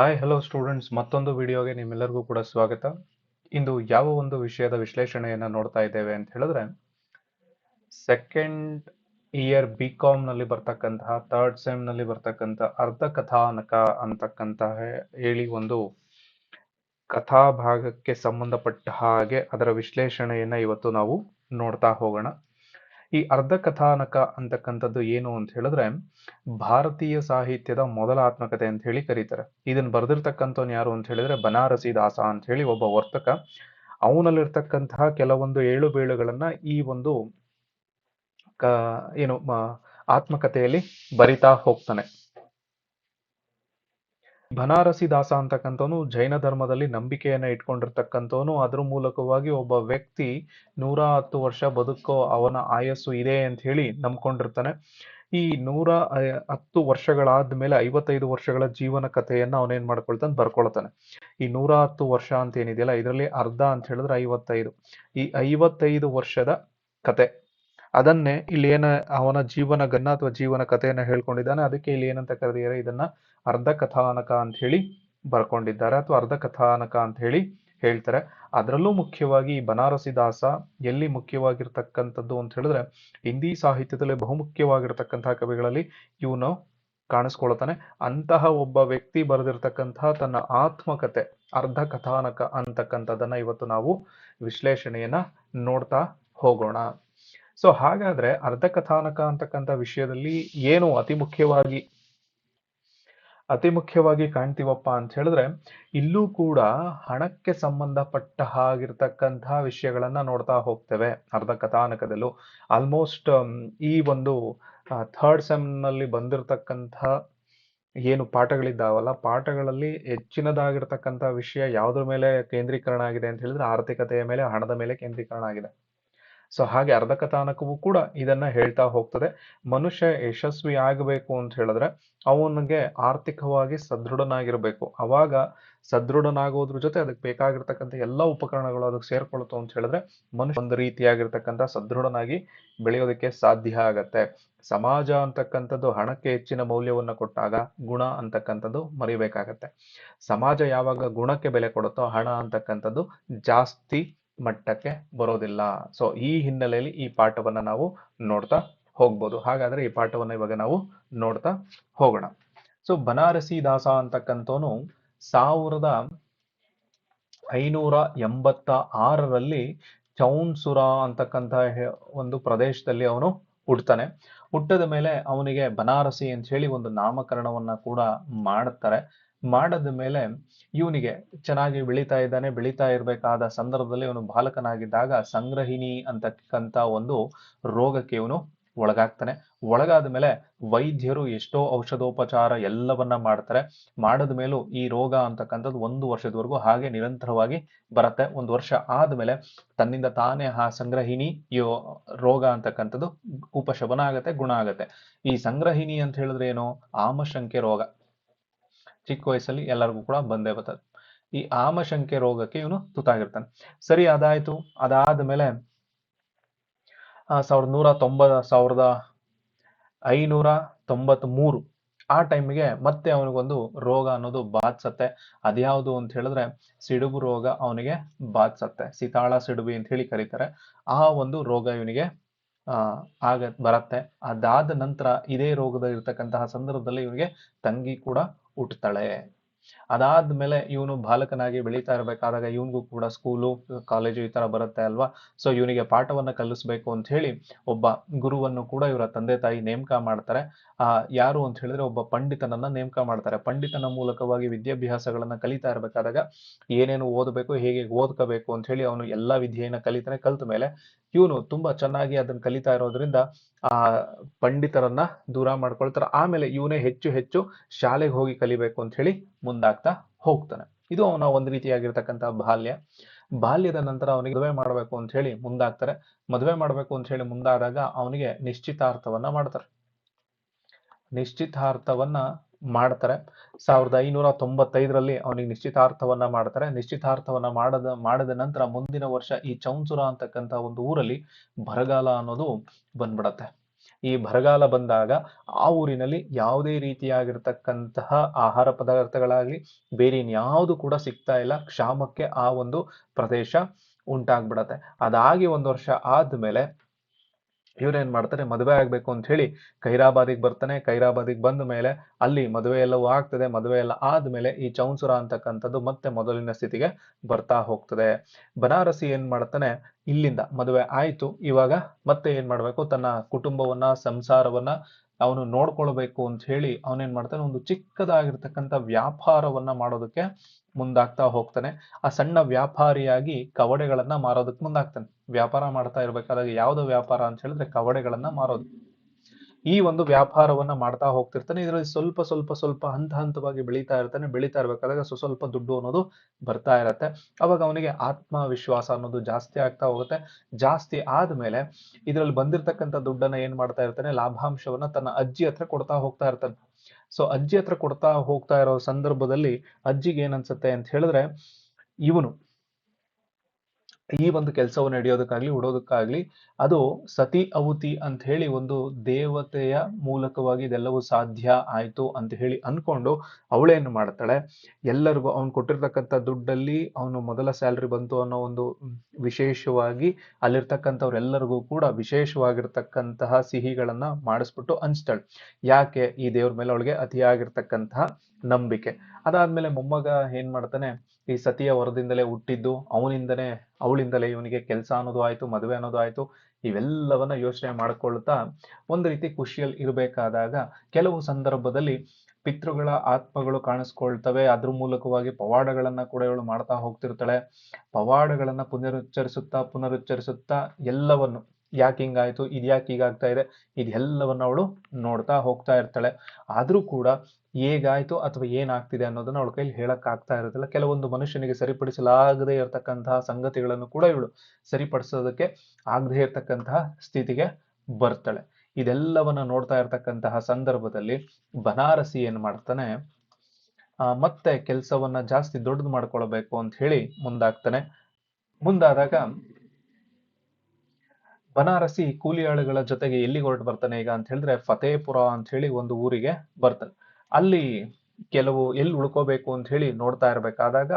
Hi hello students ಮತ್ತೊಂದು ವಿಡಿಯೋಗೆ ನಿಮ್ಮೆಲ್ಲರಿಗೂ ಕೂಡ ಸ್ವಾಗತ. ಇಂದು ಯಾವ ಒಂದು ವಿಷಯದ ವಿಶ್ಲೇಷಣೆಯನ್ನು ನೋಡ್ತಾ ಇದ್ದೇವೆ ಅಂತ ಹೇಳಿದ್ರೆ ಸೆಕೆಂಡ್ ಇಯರ್ ಬಿ ಕಾಮ್ನಲ್ಲಿ ಬರ್ತಕ್ಕಂತಹ ಥರ್ಡ್ ಸೆಮ್ನಲ್ಲಿ ಬರ್ತಕ್ಕಂಥ ಅರ್ಧ ಕಥಾನಕ ಅಂತಕ್ಕಂತಹ ಹೇಳಿ ಒಂದು ಕಥಾಭಾಗಕ್ಕೆ ಸಂಬಂಧಪಟ್ಟ ಹಾಗೆ ಅದರ ವಿಶ್ಲೇಷಣೆಯನ್ನು ಇವತ್ತು ನಾವು ನೋಡ್ತಾ ಹೋಗೋಣ. ಈ ಅರ್ಧ ಕಥಾನಕ ಅಂತಕ್ಕಂಥದ್ದು ಏನು ಅಂತ ಹೇಳಿದ್ರೆ ಭಾರತೀಯ ಸಾಹಿತ್ಯದ ಮೊದಲ ಆತ್ಮಕಥೆ ಅಂತ ಹೇಳಿ ಕರೀತಾರೆ. ಇದನ್ನ ಬರೆದಿರ್ತಕ್ಕಂಥವ್ನು ಯಾರು ಅಂತ ಹೇಳಿದ್ರೆ ಬನಾರಸಿ ದಾಸ ಅಂತ ಹೇಳಿ ಒಬ್ಬ ವರ್ತಕ. ಅವನಲ್ಲಿರ್ತಕ್ಕಂತಹ ಕೆಲವೊಂದು ಏಳು ಬೀಳುಗಳನ್ನ ಈ ಒಂದು ಏನು ಆತ್ಮಕಥೆಯಲ್ಲಿ ಬರಿತಾ ಹೋಗ್ತಾನೆ. ಬನಾರಸಿ ದಾಸ ಅಂತಕ್ಕಂಥವನು ಜೈನ ಧರ್ಮದಲ್ಲಿ ನಂಬಿಕೆಯನ್ನ ಇಟ್ಕೊಂಡಿರ್ತಕ್ಕಂಥವನು. ಅದ್ರ ಮೂಲಕವಾಗಿ ಒಬ್ಬ ವ್ಯಕ್ತಿ ನೂರ ಹತ್ತು ವರ್ಷ ಬದುಕೋ ಅವನ ಆಯಸ್ಸು ಇದೆ ಅಂತ ಹೇಳಿ ನಂಬ್ಕೊಂಡಿರ್ತಾನೆ. ಈ ನೂರ ಹತ್ತು ಹತ್ತು ವರ್ಷಗಳಾದ್ಮೇಲೆ ಐವತ್ತೈದು ವರ್ಷಗಳ ಜೀವನ ಕಥೆಯನ್ನ ಅವನೇನ್ ಮಾಡ್ಕೊಳ್ತಾನೆ? ಬರ್ಕೊಳ್ತಾನೆ. ಈ ನೂರ ಹತ್ತು ವರ್ಷ ಅಂತ ಏನಿದೆಯಲ್ಲ, ಇದರಲ್ಲಿ ಅರ್ಧ ಅಂತ ಹೇಳಿದ್ರೆ ಐವತ್ತೈದು. ಈ ಐವತ್ತೈದು ವರ್ಷದ ಕತೆ. ಅದನ್ನೇ ಇಲ್ಲಿ ಏನ ಅವನ ಜೀವನ ಗನ್ನ ಅಥವಾ ಜೀವನ ಕಥೆಯನ್ನ ಹೇಳ್ಕೊಂಡಿದ್ದಾನೆ. ಅದಕ್ಕೆ ಇಲ್ಲಿ ಏನಂತ ಕರೆದಿದ್ದಾರೆ? ಇದನ್ನ ಅರ್ಧ ಕಥಾನಕ ಅಂತ ಹೇಳಿ ಬರ್ಕೊಂಡಿದ್ದಾರೆ ಅಥವಾ ಅರ್ಧ ಕಥಾನಕ ಅಂತ ಹೇಳಿ ಹೇಳ್ತಾರೆ. ಅದರಲ್ಲೂ ಮುಖ್ಯವಾಗಿ ಬನಾರಸಿ ದಾಸ ಎಲ್ಲಿ ಮುಖ್ಯವಾಗಿರ್ತಕ್ಕಂಥದ್ದು ಅಂತ ಹೇಳಿದ್ರೆ ಹಿಂದಿ ಸಾಹಿತ್ಯದಲ್ಲಿ ಬಹುಮುಖ್ಯವಾಗಿರ್ತಕ್ಕಂತಹ ಕವಿಗಳಲ್ಲಿ ಇವನು ಕಾಣಿಸ್ಕೊಳ್ತಾನೆ. ಅಂತಹ ಒಬ್ಬ ವ್ಯಕ್ತಿ ಬರೆದಿರ್ತಕ್ಕಂತಹ ತನ್ನ ಆತ್ಮಕತೆ ಅರ್ಧ ಕಥಾನಕ ಅಂತಕ್ಕಂಥದ್ದನ್ನ ಇವತ್ತು ನಾವು ವಿಶ್ಲೇಷಣೆಯನ್ನ ನೋಡ್ತಾ ಹೋಗೋಣ. ಸೊ ಹಾಗಾದ್ರೆ ಅರ್ಧ ಕಥಾನಕ ಅಂತಕ್ಕಂಥ ವಿಷಯದಲ್ಲಿ ಏನು ಅತಿ ಮುಖ್ಯವಾಗಿ ಅತಿ ಮುಖ್ಯವಾಗಿ ಕಾಣ್ತೀವಪ್ಪ ಅಂತ ಹೇಳಿದ್ರೆ, ಇಲ್ಲೂ ಕೂಡ ಹಣಕ್ಕೆ ಸಂಬಂಧಪಟ್ಟ ಹಾಗಿರ್ತಕ್ಕಂತಹ ವಿಷಯಗಳನ್ನ ನೋಡ್ತಾ ಹೋಗ್ತೇವೆ ಅರ್ಧ ಕಥಾನಕದಲ್ಲೂ. ಆಲ್ಮೋಸ್ಟ್ ಈ ಒಂದು ಥರ್ಡ್ ಸೆಮ್ನಲ್ಲಿ ಬಂದಿರತಕ್ಕಂತಹ ಏನು ಪಾಠಗಳಿದ್ದಾವಲ್ಲ, ಪಾಠಗಳಲ್ಲಿ ಹೆಚ್ಚಿನದಾಗಿರ್ತಕ್ಕಂಥ ವಿಷಯ ಯಾವುದ್ರ ಮೇಲೆ ಕೇಂದ್ರೀಕರಣ ಆಗಿದೆ ಅಂತ ಹೇಳಿದ್ರೆ ಆರ್ಥಿಕತೆಯ ಮೇಲೆ ಹಣದ ಮೇಲೆ ಕೇಂದ್ರೀಕರಣ ಆಗಿದೆ. ಸೊ ಹಾಗೆ ಅರ್ಧ ಕಥಾನಕವು ಕೂಡ ಇದನ್ನ ಹೇಳ್ತಾ ಹೋಗ್ತದೆ. ಮನುಷ್ಯ ಯಶಸ್ವಿ ಆಗಬೇಕು ಅಂತ ಹೇಳಿದ್ರೆ ಅವನಿಗೆ ಆರ್ಥಿಕವಾಗಿ ಸದೃಢನಾಗಿರಬೇಕು. ಅವಾಗ ಸದೃಢನಾಗೋದ್ರ ಜೊತೆ ಅದಕ್ಕೆ ಬೇಕಾಗಿರ್ತಕ್ಕಂಥ ಎಲ್ಲ ಉಪಕರಣಗಳು ಅದಕ್ಕೆ ಸೇರ್ಕೊಳ್ತು ಅಂತ ಹೇಳಿದ್ರೆ ಮನುಷ್ಯ ಒಂದು ರೀತಿಯಾಗಿರ್ತಕ್ಕಂಥ ಸದೃಢನಾಗಿ ಬೆಳೆಯೋದಕ್ಕೆ ಸಾಧ್ಯ ಆಗತ್ತೆ. ಸಮಾಜ ಅಂತಕ್ಕಂಥದ್ದು ಹಣಕ್ಕೆ ಹೆಚ್ಚಿನ ಮೌಲ್ಯವನ್ನು ಕೊಟ್ಟಾಗ ಗುಣ ಅಂತಕ್ಕಂಥದ್ದು ಮರಿಬೇಕಾಗತ್ತೆ. ಸಮಾಜ ಯಾವಾಗ ಗುಣಕ್ಕೆ ಬೆಲೆ ಕೊಡುತ್ತೋ ಹಣ ಅಂತಕ್ಕಂಥದ್ದು ಜಾಸ್ತಿ ಮಟ್ಟಕ್ಕೆ ಬರೋದಿಲ್ಲ. ಸೊ ಈ ಹಿನ್ನೆಲೆಯಲ್ಲಿ ಈ ಪಾಠವನ್ನ ನಾವು ನೋಡ್ತಾ ಹೋಗ್ಬೋದು. ಹಾಗಾದ್ರೆ ಈ ಪಾಠವನ್ನ ಇವಾಗ ನಾವು ನೋಡ್ತಾ ಹೋಗೋಣ. ಸೊ ಬನಾರಸಿ ದಾಸ ಅಂತಕ್ಕಂಥವನು ಸಾವಿರದ ಐನೂರ ಎಂಬತ್ತ ಆರರಲ್ಲಿ ಚೌನ್ಸುರ ಅಂತಕ್ಕಂಥ ಒಂದು ಪ್ರದೇಶದಲ್ಲಿ ಅವನು ಹುಟ್ಟತಾನೆ ಹುಟ್ಟದ ಮೇಲೆ ಅವನಿಗೆ ಬನಾರಸಿ ಅಂತ ಹೇಳಿ ಒಂದು ನಾಮಕರಣವನ್ನ ಕೂಡ ಮಾಡುತ್ತಾರೆ ಮಾಡದ ಮೇಲೆ ಇವನಿಗೆ ಚೆನ್ನಾಗಿ ಬೆಳೀತಾ ಇದ್ದಾನೆ, ಬೆಳೀತಾ ಇರಬೇಕಾದ ಸಂದರ್ಭದಲ್ಲಿ ಇವನು ಬಾಲಕನಾಗಿದ್ದಾಗ ಸಂಗ್ರಹಿಣಿ ಅಂತಕ್ಕಂಥ ಒಂದು ರೋಗಕ್ಕೆ ಇವನು ಒಳಗಾಗ್ತಾನೆ. ಒಳಗಾದ ಮೇಲೆ ವೈದ್ಯರು ಎಷ್ಟೋ ಔಷಧೋಪಚಾರ ಎಲ್ಲವನ್ನ ಮಾಡ್ತಾರೆ. ಮಾಡದ ಮೇಲೂ ಈ ರೋಗ ಅಂತಕ್ಕಂಥದ್ದು ಒಂದು ವರ್ಷದವರೆಗೂ ಹಾಗೆ ನಿರಂತರವಾಗಿ ಬರುತ್ತೆ. ಒಂದು ವರ್ಷ ಆದಮೇಲೆ ತನ್ನಿಂದ ತಾನೇ ಆ ಸಂಗ್ರಹಿಣಿ ಯೋ ರೋಗ ಅಂತಕ್ಕಂಥದ್ದು ಉಪಶಮನ ಆಗತ್ತೆ, ಗುಣ ಆಗತ್ತೆ. ಈ ಸಂಗ್ರಹಿಣಿ ಅಂತ ಹೇಳಿದ್ರೆ ಏನು? ಆಮಶಂಕೆ ರೋಗ. ಚಿಕ್ಕ ವಯಸ್ಸಲ್ಲಿ ಎಲ್ಲರಿಗೂ ಕೂಡ ಬಂದೇ ಬರ್ತದೆ. ಈ ಆಮಶಂಕೆ ರೋಗಕ್ಕೆ ಇವನು ತುತ್ತಾಗಿರ್ತಾನೆ. ಸರಿ, ಅದಾಯ್ತು. ಅದಾದ ಮೇಲೆ ಸಾವಿರದ ನೂರ ತೊಂಬ, ಸಾವಿರದ ಐನೂರ ತೊಂಬತ್ ಮೂರು ಆ ಟೈಮ್ಗೆ ಮತ್ತೆ ಅವನಿಗೊಂದು ರೋಗ ಅನ್ನೋದು ಬಾಧಿಸತ್ತೆ. ಅದ್ಯಾವುದು ಅಂತ ಹೇಳಿದ್ರೆ, ಸಿಡುಬು ರೋಗ ಅವನಿಗೆ ಬಾಧಿಸತ್ತೆ. ಸಿತಾಳ ಸಿಡುಬಿ ಅಂತ ಹೇಳಿ ಕರೀತಾರೆ. ಆ ಒಂದು ರೋಗ ಇವನಿಗೆ ಆಗ ಬರತ್ತೆ. ಅದಾದ ನಂತರ ಇದೇ ರೋಗದ ಇರ್ತಕ್ಕಂತಹ ಸಂದರ್ಭದಲ್ಲಿ ಇವನಿಗೆ ತಂಗಿ ಕೂಡ உடுத்தல ಹುಟ್ಟುತ್ತಾಳೆ ಅದಾದ್ಮೇಲೆ ಇವನು ಬಾಲಕನಾಗಿ ಬೆಳೀತಾ ಇರಬೇಕಾದಾಗ ಇವನಿಗೂ ಕೂಡ ಸ್ಕೂಲು ಕಾಲೇಜು ಈ ತರ ಬರುತ್ತೆ ಅಲ್ವಾ? ಸೊ ಇವನಿಗೆ ಪಾಠವನ್ನ ಕಲಿಸ್ಬೇಕು ಅಂತ ಹೇಳಿ ಒಬ್ಬ ಗುರುವನ್ನು ಕೂಡ ಇವರ ತಂದೆ ತಾಯಿ ನೇಮಕ ಮಾಡ್ತಾರೆ. ಯಾರು ಅಂತ ಹೇಳಿದ್ರೆ ಒಬ್ಬ ಪಂಡಿತನನ್ನ ನೇಮಕ ಮಾಡ್ತಾರೆ. ಪಂಡಿತನ ಮೂಲಕವಾಗಿ ವಿದ್ಯಾಭ್ಯಾಸಗಳನ್ನ ಕಲಿತಾ ಇರಬೇಕಾದಾಗ ಏನೇನು ಓದಬೇಕು, ಹೇಗೆ ಓದ್ಕೋಬೇಕು ಅಂತ ಹೇಳಿ ಅವನು ಎಲ್ಲಾ ವಿದ್ಯೆಯನ್ನ ಕಲಿತಾನೆ ಕಲಿತ ಮೇಲೆ ಇವನು ತುಂಬಾ ಚೆನ್ನಾಗಿ ಅದನ್ನ ಕಲಿತಾ ಇರೋದ್ರಿಂದ ಆ ಪಂಡಿತರನ್ನ ದೂರ ಮಾಡ್ಕೊಳ್ತಾರೆ. ಆಮೇಲೆ ಇವನೇ ಹೆಚ್ಚು ಹೆಚ್ಚು ಶಾಲೆಗೆ ಹೋಗಿ ಕಲಿಬೇಕು ಅಂತ ಹೇಳಿ ಮುಂದಾಗ್ತಾ ಹೋಗ್ತಾನೆ. ಇದು ಅವನ ಒಂದು ರೀತಿಯಾಗಿರ್ತಕ್ಕಂಥ ಬಾಲ್ಯ. ಬಾಲ್ಯದ ನಂತರ ಅವನಿಗೆ ಮದುವೆ ಮಾಡಬೇಕು ಅಂತ ಹೇಳಿ ಮುಂದಾಗ್ತಾರೆ. ಮದುವೆ ಮಾಡಬೇಕು ಅಂತ ಹೇಳಿ ಮುಂದಾದಾಗ ಅವನಿಗೆ ನಿಶ್ಚಿತಾರ್ಥವನ್ನ ಮಾಡ್ತಾರೆ. ನಿಶ್ಚಿತಾರ್ಥವನ್ನ ಮಾಡ್ತಾರೆ. ಸಾವಿರದ ಐನೂರ ತೊಂಬತ್ತೈದರಲ್ಲಿ ಅವನಿಗೆ ನಿಶ್ಚಿತಾರ್ಥವನ್ನ ಮಾಡ್ತಾರೆ. ನಿಶ್ಚಿತಾರ್ಥವನ್ನ ಮಾಡದ, ಮಾಡಿದ ನಂತರ ಮುಂದಿನ ವರ್ಷ ಈ ಚೌನ್ಸುರ ಅಂತಕ್ಕಂಥ ಒಂದು ಊರಲ್ಲಿ ಬರಗಾಲ ಅನ್ನೋದು ಬಂದ್ಬಿಡತ್ತೆ. ಈ ಬರಗಾಲ ಬಂದಾಗ ಆ ಊರಿನಲ್ಲಿ ಯಾವುದೇ ರೀತಿಯಾಗಿರ್ತಕ್ಕಂತಹ ಆಹಾರ ಪದಾರ್ಥಗಳಾಗಲಿ, ಬೇರೆ ಇನ್ಯಾವುದು ಕೂಡ ಸಿಗ್ತಾ ಇಲ್ಲ. ಕ್ಷಾಮಕ್ಕೆ ಆ ಒಂದು ಪ್ರದೇಶ ಉಂಟಾಗ್ಬಿಡತ್ತೆ. ಅದಾಗಿ ಒಂದು ವರ್ಷ ಆದ್ಮೇಲೆ ಇವ್ರೇನ್ ಮಾಡ್ತಾರೆ? ಮದುವೆ ಆಗ್ಬೇಕು ಅಂತ ಹೇಳಿ ಖೈರಾಬಾದಿಗೆ ಬರ್ತಾನೆ. ಖೈರಾಬಾದಿಗೆ ಬಂದ ಮೇಲೆ ಅಲ್ಲಿ ಮದುವೆ ಎಲ್ಲವೂ ಆಗ್ತದೆ. ಮದುವೆ ಎಲ್ಲ ಆದ್ಮೇಲೆ ಈ ಚೌನ್ಸುರ ಅಂತಕ್ಕಂಥದ್ದು ಮತ್ತೆ ಮೊದಲಿನ ಸ್ಥಿತಿಗೆ ಬರ್ತಾ ಹೋಗ್ತದೆ. ಬನಾರಸಿ ಏನ್ ಮಾಡ್ತಾನೆ? ಇಲ್ಲಿಂದ ಮದುವೆ ಆಯ್ತು. ಇವಾಗ ಮತ್ತೆ ಏನ್ ಮಾಡ್ಬೇಕು? ತನ್ನ ಕುಟುಂಬವನ್ನ, ಸಂಸಾರವನ್ನ ಅವನು ನೋಡ್ಕೊಳ್ಬೇಕು ಅಂತ ಹೇಳಿ ಅವನೇನ್ ಮಾಡ್ತಾನೆ? ಒಂದು ಚಿಕ್ಕದಾಗಿರ್ತಕ್ಕಂಥ ವ್ಯಾಪಾರವನ್ನ ಮಾಡೋದಕ್ಕೆ ಮುಂದಾಗ್ತಾ ಹೋಗ್ತಾನೆ. ಆ ಸಣ್ಣ ವ್ಯಾಪಾರಿಯಾಗಿ ಕವಡೆಗಳನ್ನ ಮಾರೋದಕ್ಕೆ ಮುಂದಾಗ್ತಾನೆ. ವ್ಯಾಪಾರ ಮಾಡ್ತಾ ಇರ್ಬೇಕಾದಾಗ ಯಾವ್ದು ವ್ಯಾಪಾರ ಅಂತ ಹೇಳಿದ್ರೆ ಕವಡೆಗಳನ್ನ ಮಾರೋದು. ಈ ಒಂದು ವ್ಯಾಪಾರವನ್ನ ಮಾಡ್ತಾ ಹೋಗ್ತಿರ್ತಾನೆ, ಇದರಲ್ಲಿ ಸ್ವಲ್ಪ ಸ್ವಲ್ಪ ಸ್ವಲ್ಪ ಹಂತ ಹಂತವಾಗಿ ಬೆಳೀತಾ ಇರ್ತಾನೆ, ಬೆಳೀತಾ ಇರ್ಬೇಕಾದಾಗ ಸ್ವ ಸ್ವಲ್ಪ ದುಡ್ಡು ಅನ್ನೋದು ಬರ್ತಾ ಇರತ್ತೆ. ಅವಾಗ ಅವನಿಗೆ ಆತ್ಮವಿಶ್ವಾಸ ಅನ್ನೋದು ಜಾಸ್ತಿ ಆಗ್ತಾ ಹೋಗುತ್ತೆ. ಜಾಸ್ತಿ ಆದ್ಮೇಲೆ ಇದರಲ್ಲಿ ಬಂದಿರತಕ್ಕಂಥ ದುಡ್ಡನ್ನ ಏನ್ ಮಾಡ್ತಾ ಇರ್ತಾನೆ, ಲಾಭಾಂಶವನ್ನ ತನ್ನ ಅಜ್ಜಿ ಹತ್ರ ಕೊಡ್ತಾ ಹೋಗ್ತಾ ಇರ್ತಾನೆ. ಸೊ ಅಜ್ಜಿ ಹತ್ರ ಕೊಡ್ತಾ ಹೋಗ್ತಾ ಇರೋ ಸಂದರ್ಭದಲ್ಲಿ ಅಜ್ಜಿಗೆ ಏನ್ ಅನ್ಸುತ್ತೆ ಅಂತ ಹೇಳಿದ್ರೆ, ಇವನು ಈ ಒಂದು ಕೆಲಸವನ್ನು ನಡೆಯೋದಕ್ಕಾಗ್ಲಿ, ಉಡೋದಕ್ಕಾಗ್ಲಿ, ಅದು ಸತಿ ಅವತಿ ಅಂತ ಹೇಳಿ ಒಂದು ದೇವತೆಯ ಮೂಲಕವಾಗಿ ಇದೆಲ್ಲವೂ ಸಾಧ್ಯ ಆಯ್ತು ಅಂತ ಹೇಳಿ ಅನ್ಕೊಂಡು ಅವಳೇನು ಮಾಡ್ತಾಳೆ? ಎಲ್ಲರಿಗೂ ಅವ್ನು ಕೊಟ್ಟಿರ್ತಕ್ಕಂಥ ದುಡ್ಡಲ್ಲಿ ಅವನು ಮೊದಲ ಸ್ಯಾಲ್ರಿ ಬಂತು ಅನ್ನೋ ಒಂದು ವಿಶೇಷವಾಗಿ ಅಲ್ಲಿರ್ತಕ್ಕಂಥವ್ರೆಲ್ಲರಿಗೂ ಕೂಡ ವಿಶೇಷವಾಗಿರ್ತಕ್ಕಂತಹ ಸಿಹಿಗಳನ್ನ ಮಾಡಿಸ್ಬಿಟ್ಟು ಹಂಚ್ತಾಳೆ. ಯಾಕೆ? ಈ ದೇವ್ರ ಮೇಲೆ ಅವಳಿಗೆ ಅತಿಯಾಗಿರ್ತಕ್ಕಂತಹ ನಂಬಿಕೆ. ಅದಾದ್ಮೇಲೆ ಮೊಮ್ಮಗ ಏನ್ ಮಾಡ್ತಾನೆ, ಈ ಸತಿಯ ವರದಿಂದಲೇ ಹುಟ್ಟಿದ್ದು, ಅವನಿಂದನೇ, ಅವಳಿಂದಲೇ ಇವನಿಗೆ ಕೆಲಸ ಅನ್ನೋದು ಆಯ್ತು, ಮದುವೆ ಅನ್ನೋದು ಆಯ್ತು, ಇವೆಲ್ಲವನ್ನ ಯೋಚನೆ ಮಾಡ್ಕೊಳ್ತಾ ಒಂದು ರೀತಿ ಖುಷಿಯಲ್ಲಿ ಇರಬೇಕಾದಾಗ ಕೆಲವು ಸಂದರ್ಭದಲ್ಲಿ ಪಿತೃಗಳ ಆತ್ಮಗಳು ಕಾಣಿಸ್ಕೊಳ್ತವೆ. ಅದ್ರ ಮೂಲಕವಾಗಿ ಪವಾಡಗಳನ್ನ ಕೂಡ ಇವಳು ಮಾಡ್ತಾ ಹೋಗ್ತಿರ್ತಾಳೆ. ಪವಾಡಗಳನ್ನ ಪುನರುಚ್ಚರಿಸುತ್ತಾ ಪುನರುಚ್ಚರಿಸುತ್ತಾ ಎಲ್ಲವನ್ನು ಯಾಕೆ ಹಿಂಗಾಯ್ತು? ಇದು ಯಾಕೆ ಹೀಗಾಗ್ತಾ ಇದೆ? ಇದೆಲ್ಲವನ್ನ ಅವಳು ನೋಡ್ತಾ ಹೋಗ್ತಾ ಇರ್ತಾಳೆ. ಆದರೂ ಕೂಡ ಹೇಗಾಯ್ತು ಅಥವಾ ಏನಾಗ್ತಿದೆ ಅನ್ನೋದನ್ನ ಅವಳ ಕೈಲಿ ಹೇಳಕ್ ಆಗ್ತಾ ಇರೋದಿಲ್ಲ. ಕೆಲವೊಂದು ಮನುಷ್ಯನಿಗೆ ಸರಿಪಡಿಸಲಾಗದೇ ಇರತಕ್ಕಂತಹ ಸಂಗತಿಗಳನ್ನು ಕೂಡ ಇವಳು ಸರಿಪಡಿಸೋದಕ್ಕೆ ಆಗದೇ ಇರತಕ್ಕಂತಹ ಸ್ಥಿತಿಗೆ ಬರ್ತಾಳೆ. ಇದೆಲ್ಲವನ್ನ ನೋಡ್ತಾ ಇರ್ತಕ್ಕಂತಹ ಸಂದರ್ಭದಲ್ಲಿ ಬನಾರಸಿ ಏನ್ ಮಾಡ್ತಾನೆ ಮತ್ತೆ ಕೆಲಸವನ್ನ ಜಾಸ್ತಿ ದೊಡ್ಡದು ಮಾಡ್ಕೊಳ್ಬೇಕು ಅಂತ ಹೇಳಿ ಮುಂದಾಗ್ತಾನೆ. ಮುಂದಾದಾಗ ಬನಾರಸಿ ಕೂಲಿಯಾಳುಗಳ ಜೊತೆಗೆ ಎಲ್ಲಿಗೆ ಹೊರಟು ಬರ್ತಾನೆ ಈಗ ಅಂತ ಹೇಳಿದ್ರೆ ಫತೇಪುರ ಅಂತ ಹೇಳಿ ಒಂದು ಊರಿಗೆ ಬರ್ತಾನೆ ಅಲ್ಲಿ ಕೆಲವು ಎಲ್ಲಿ ಉಳ್ಕೋಬೇಕು ಅಂತ ಹೇಳಿ ನೋಡ್ತಾ ಇರ್ಬೇಕಾದಾಗ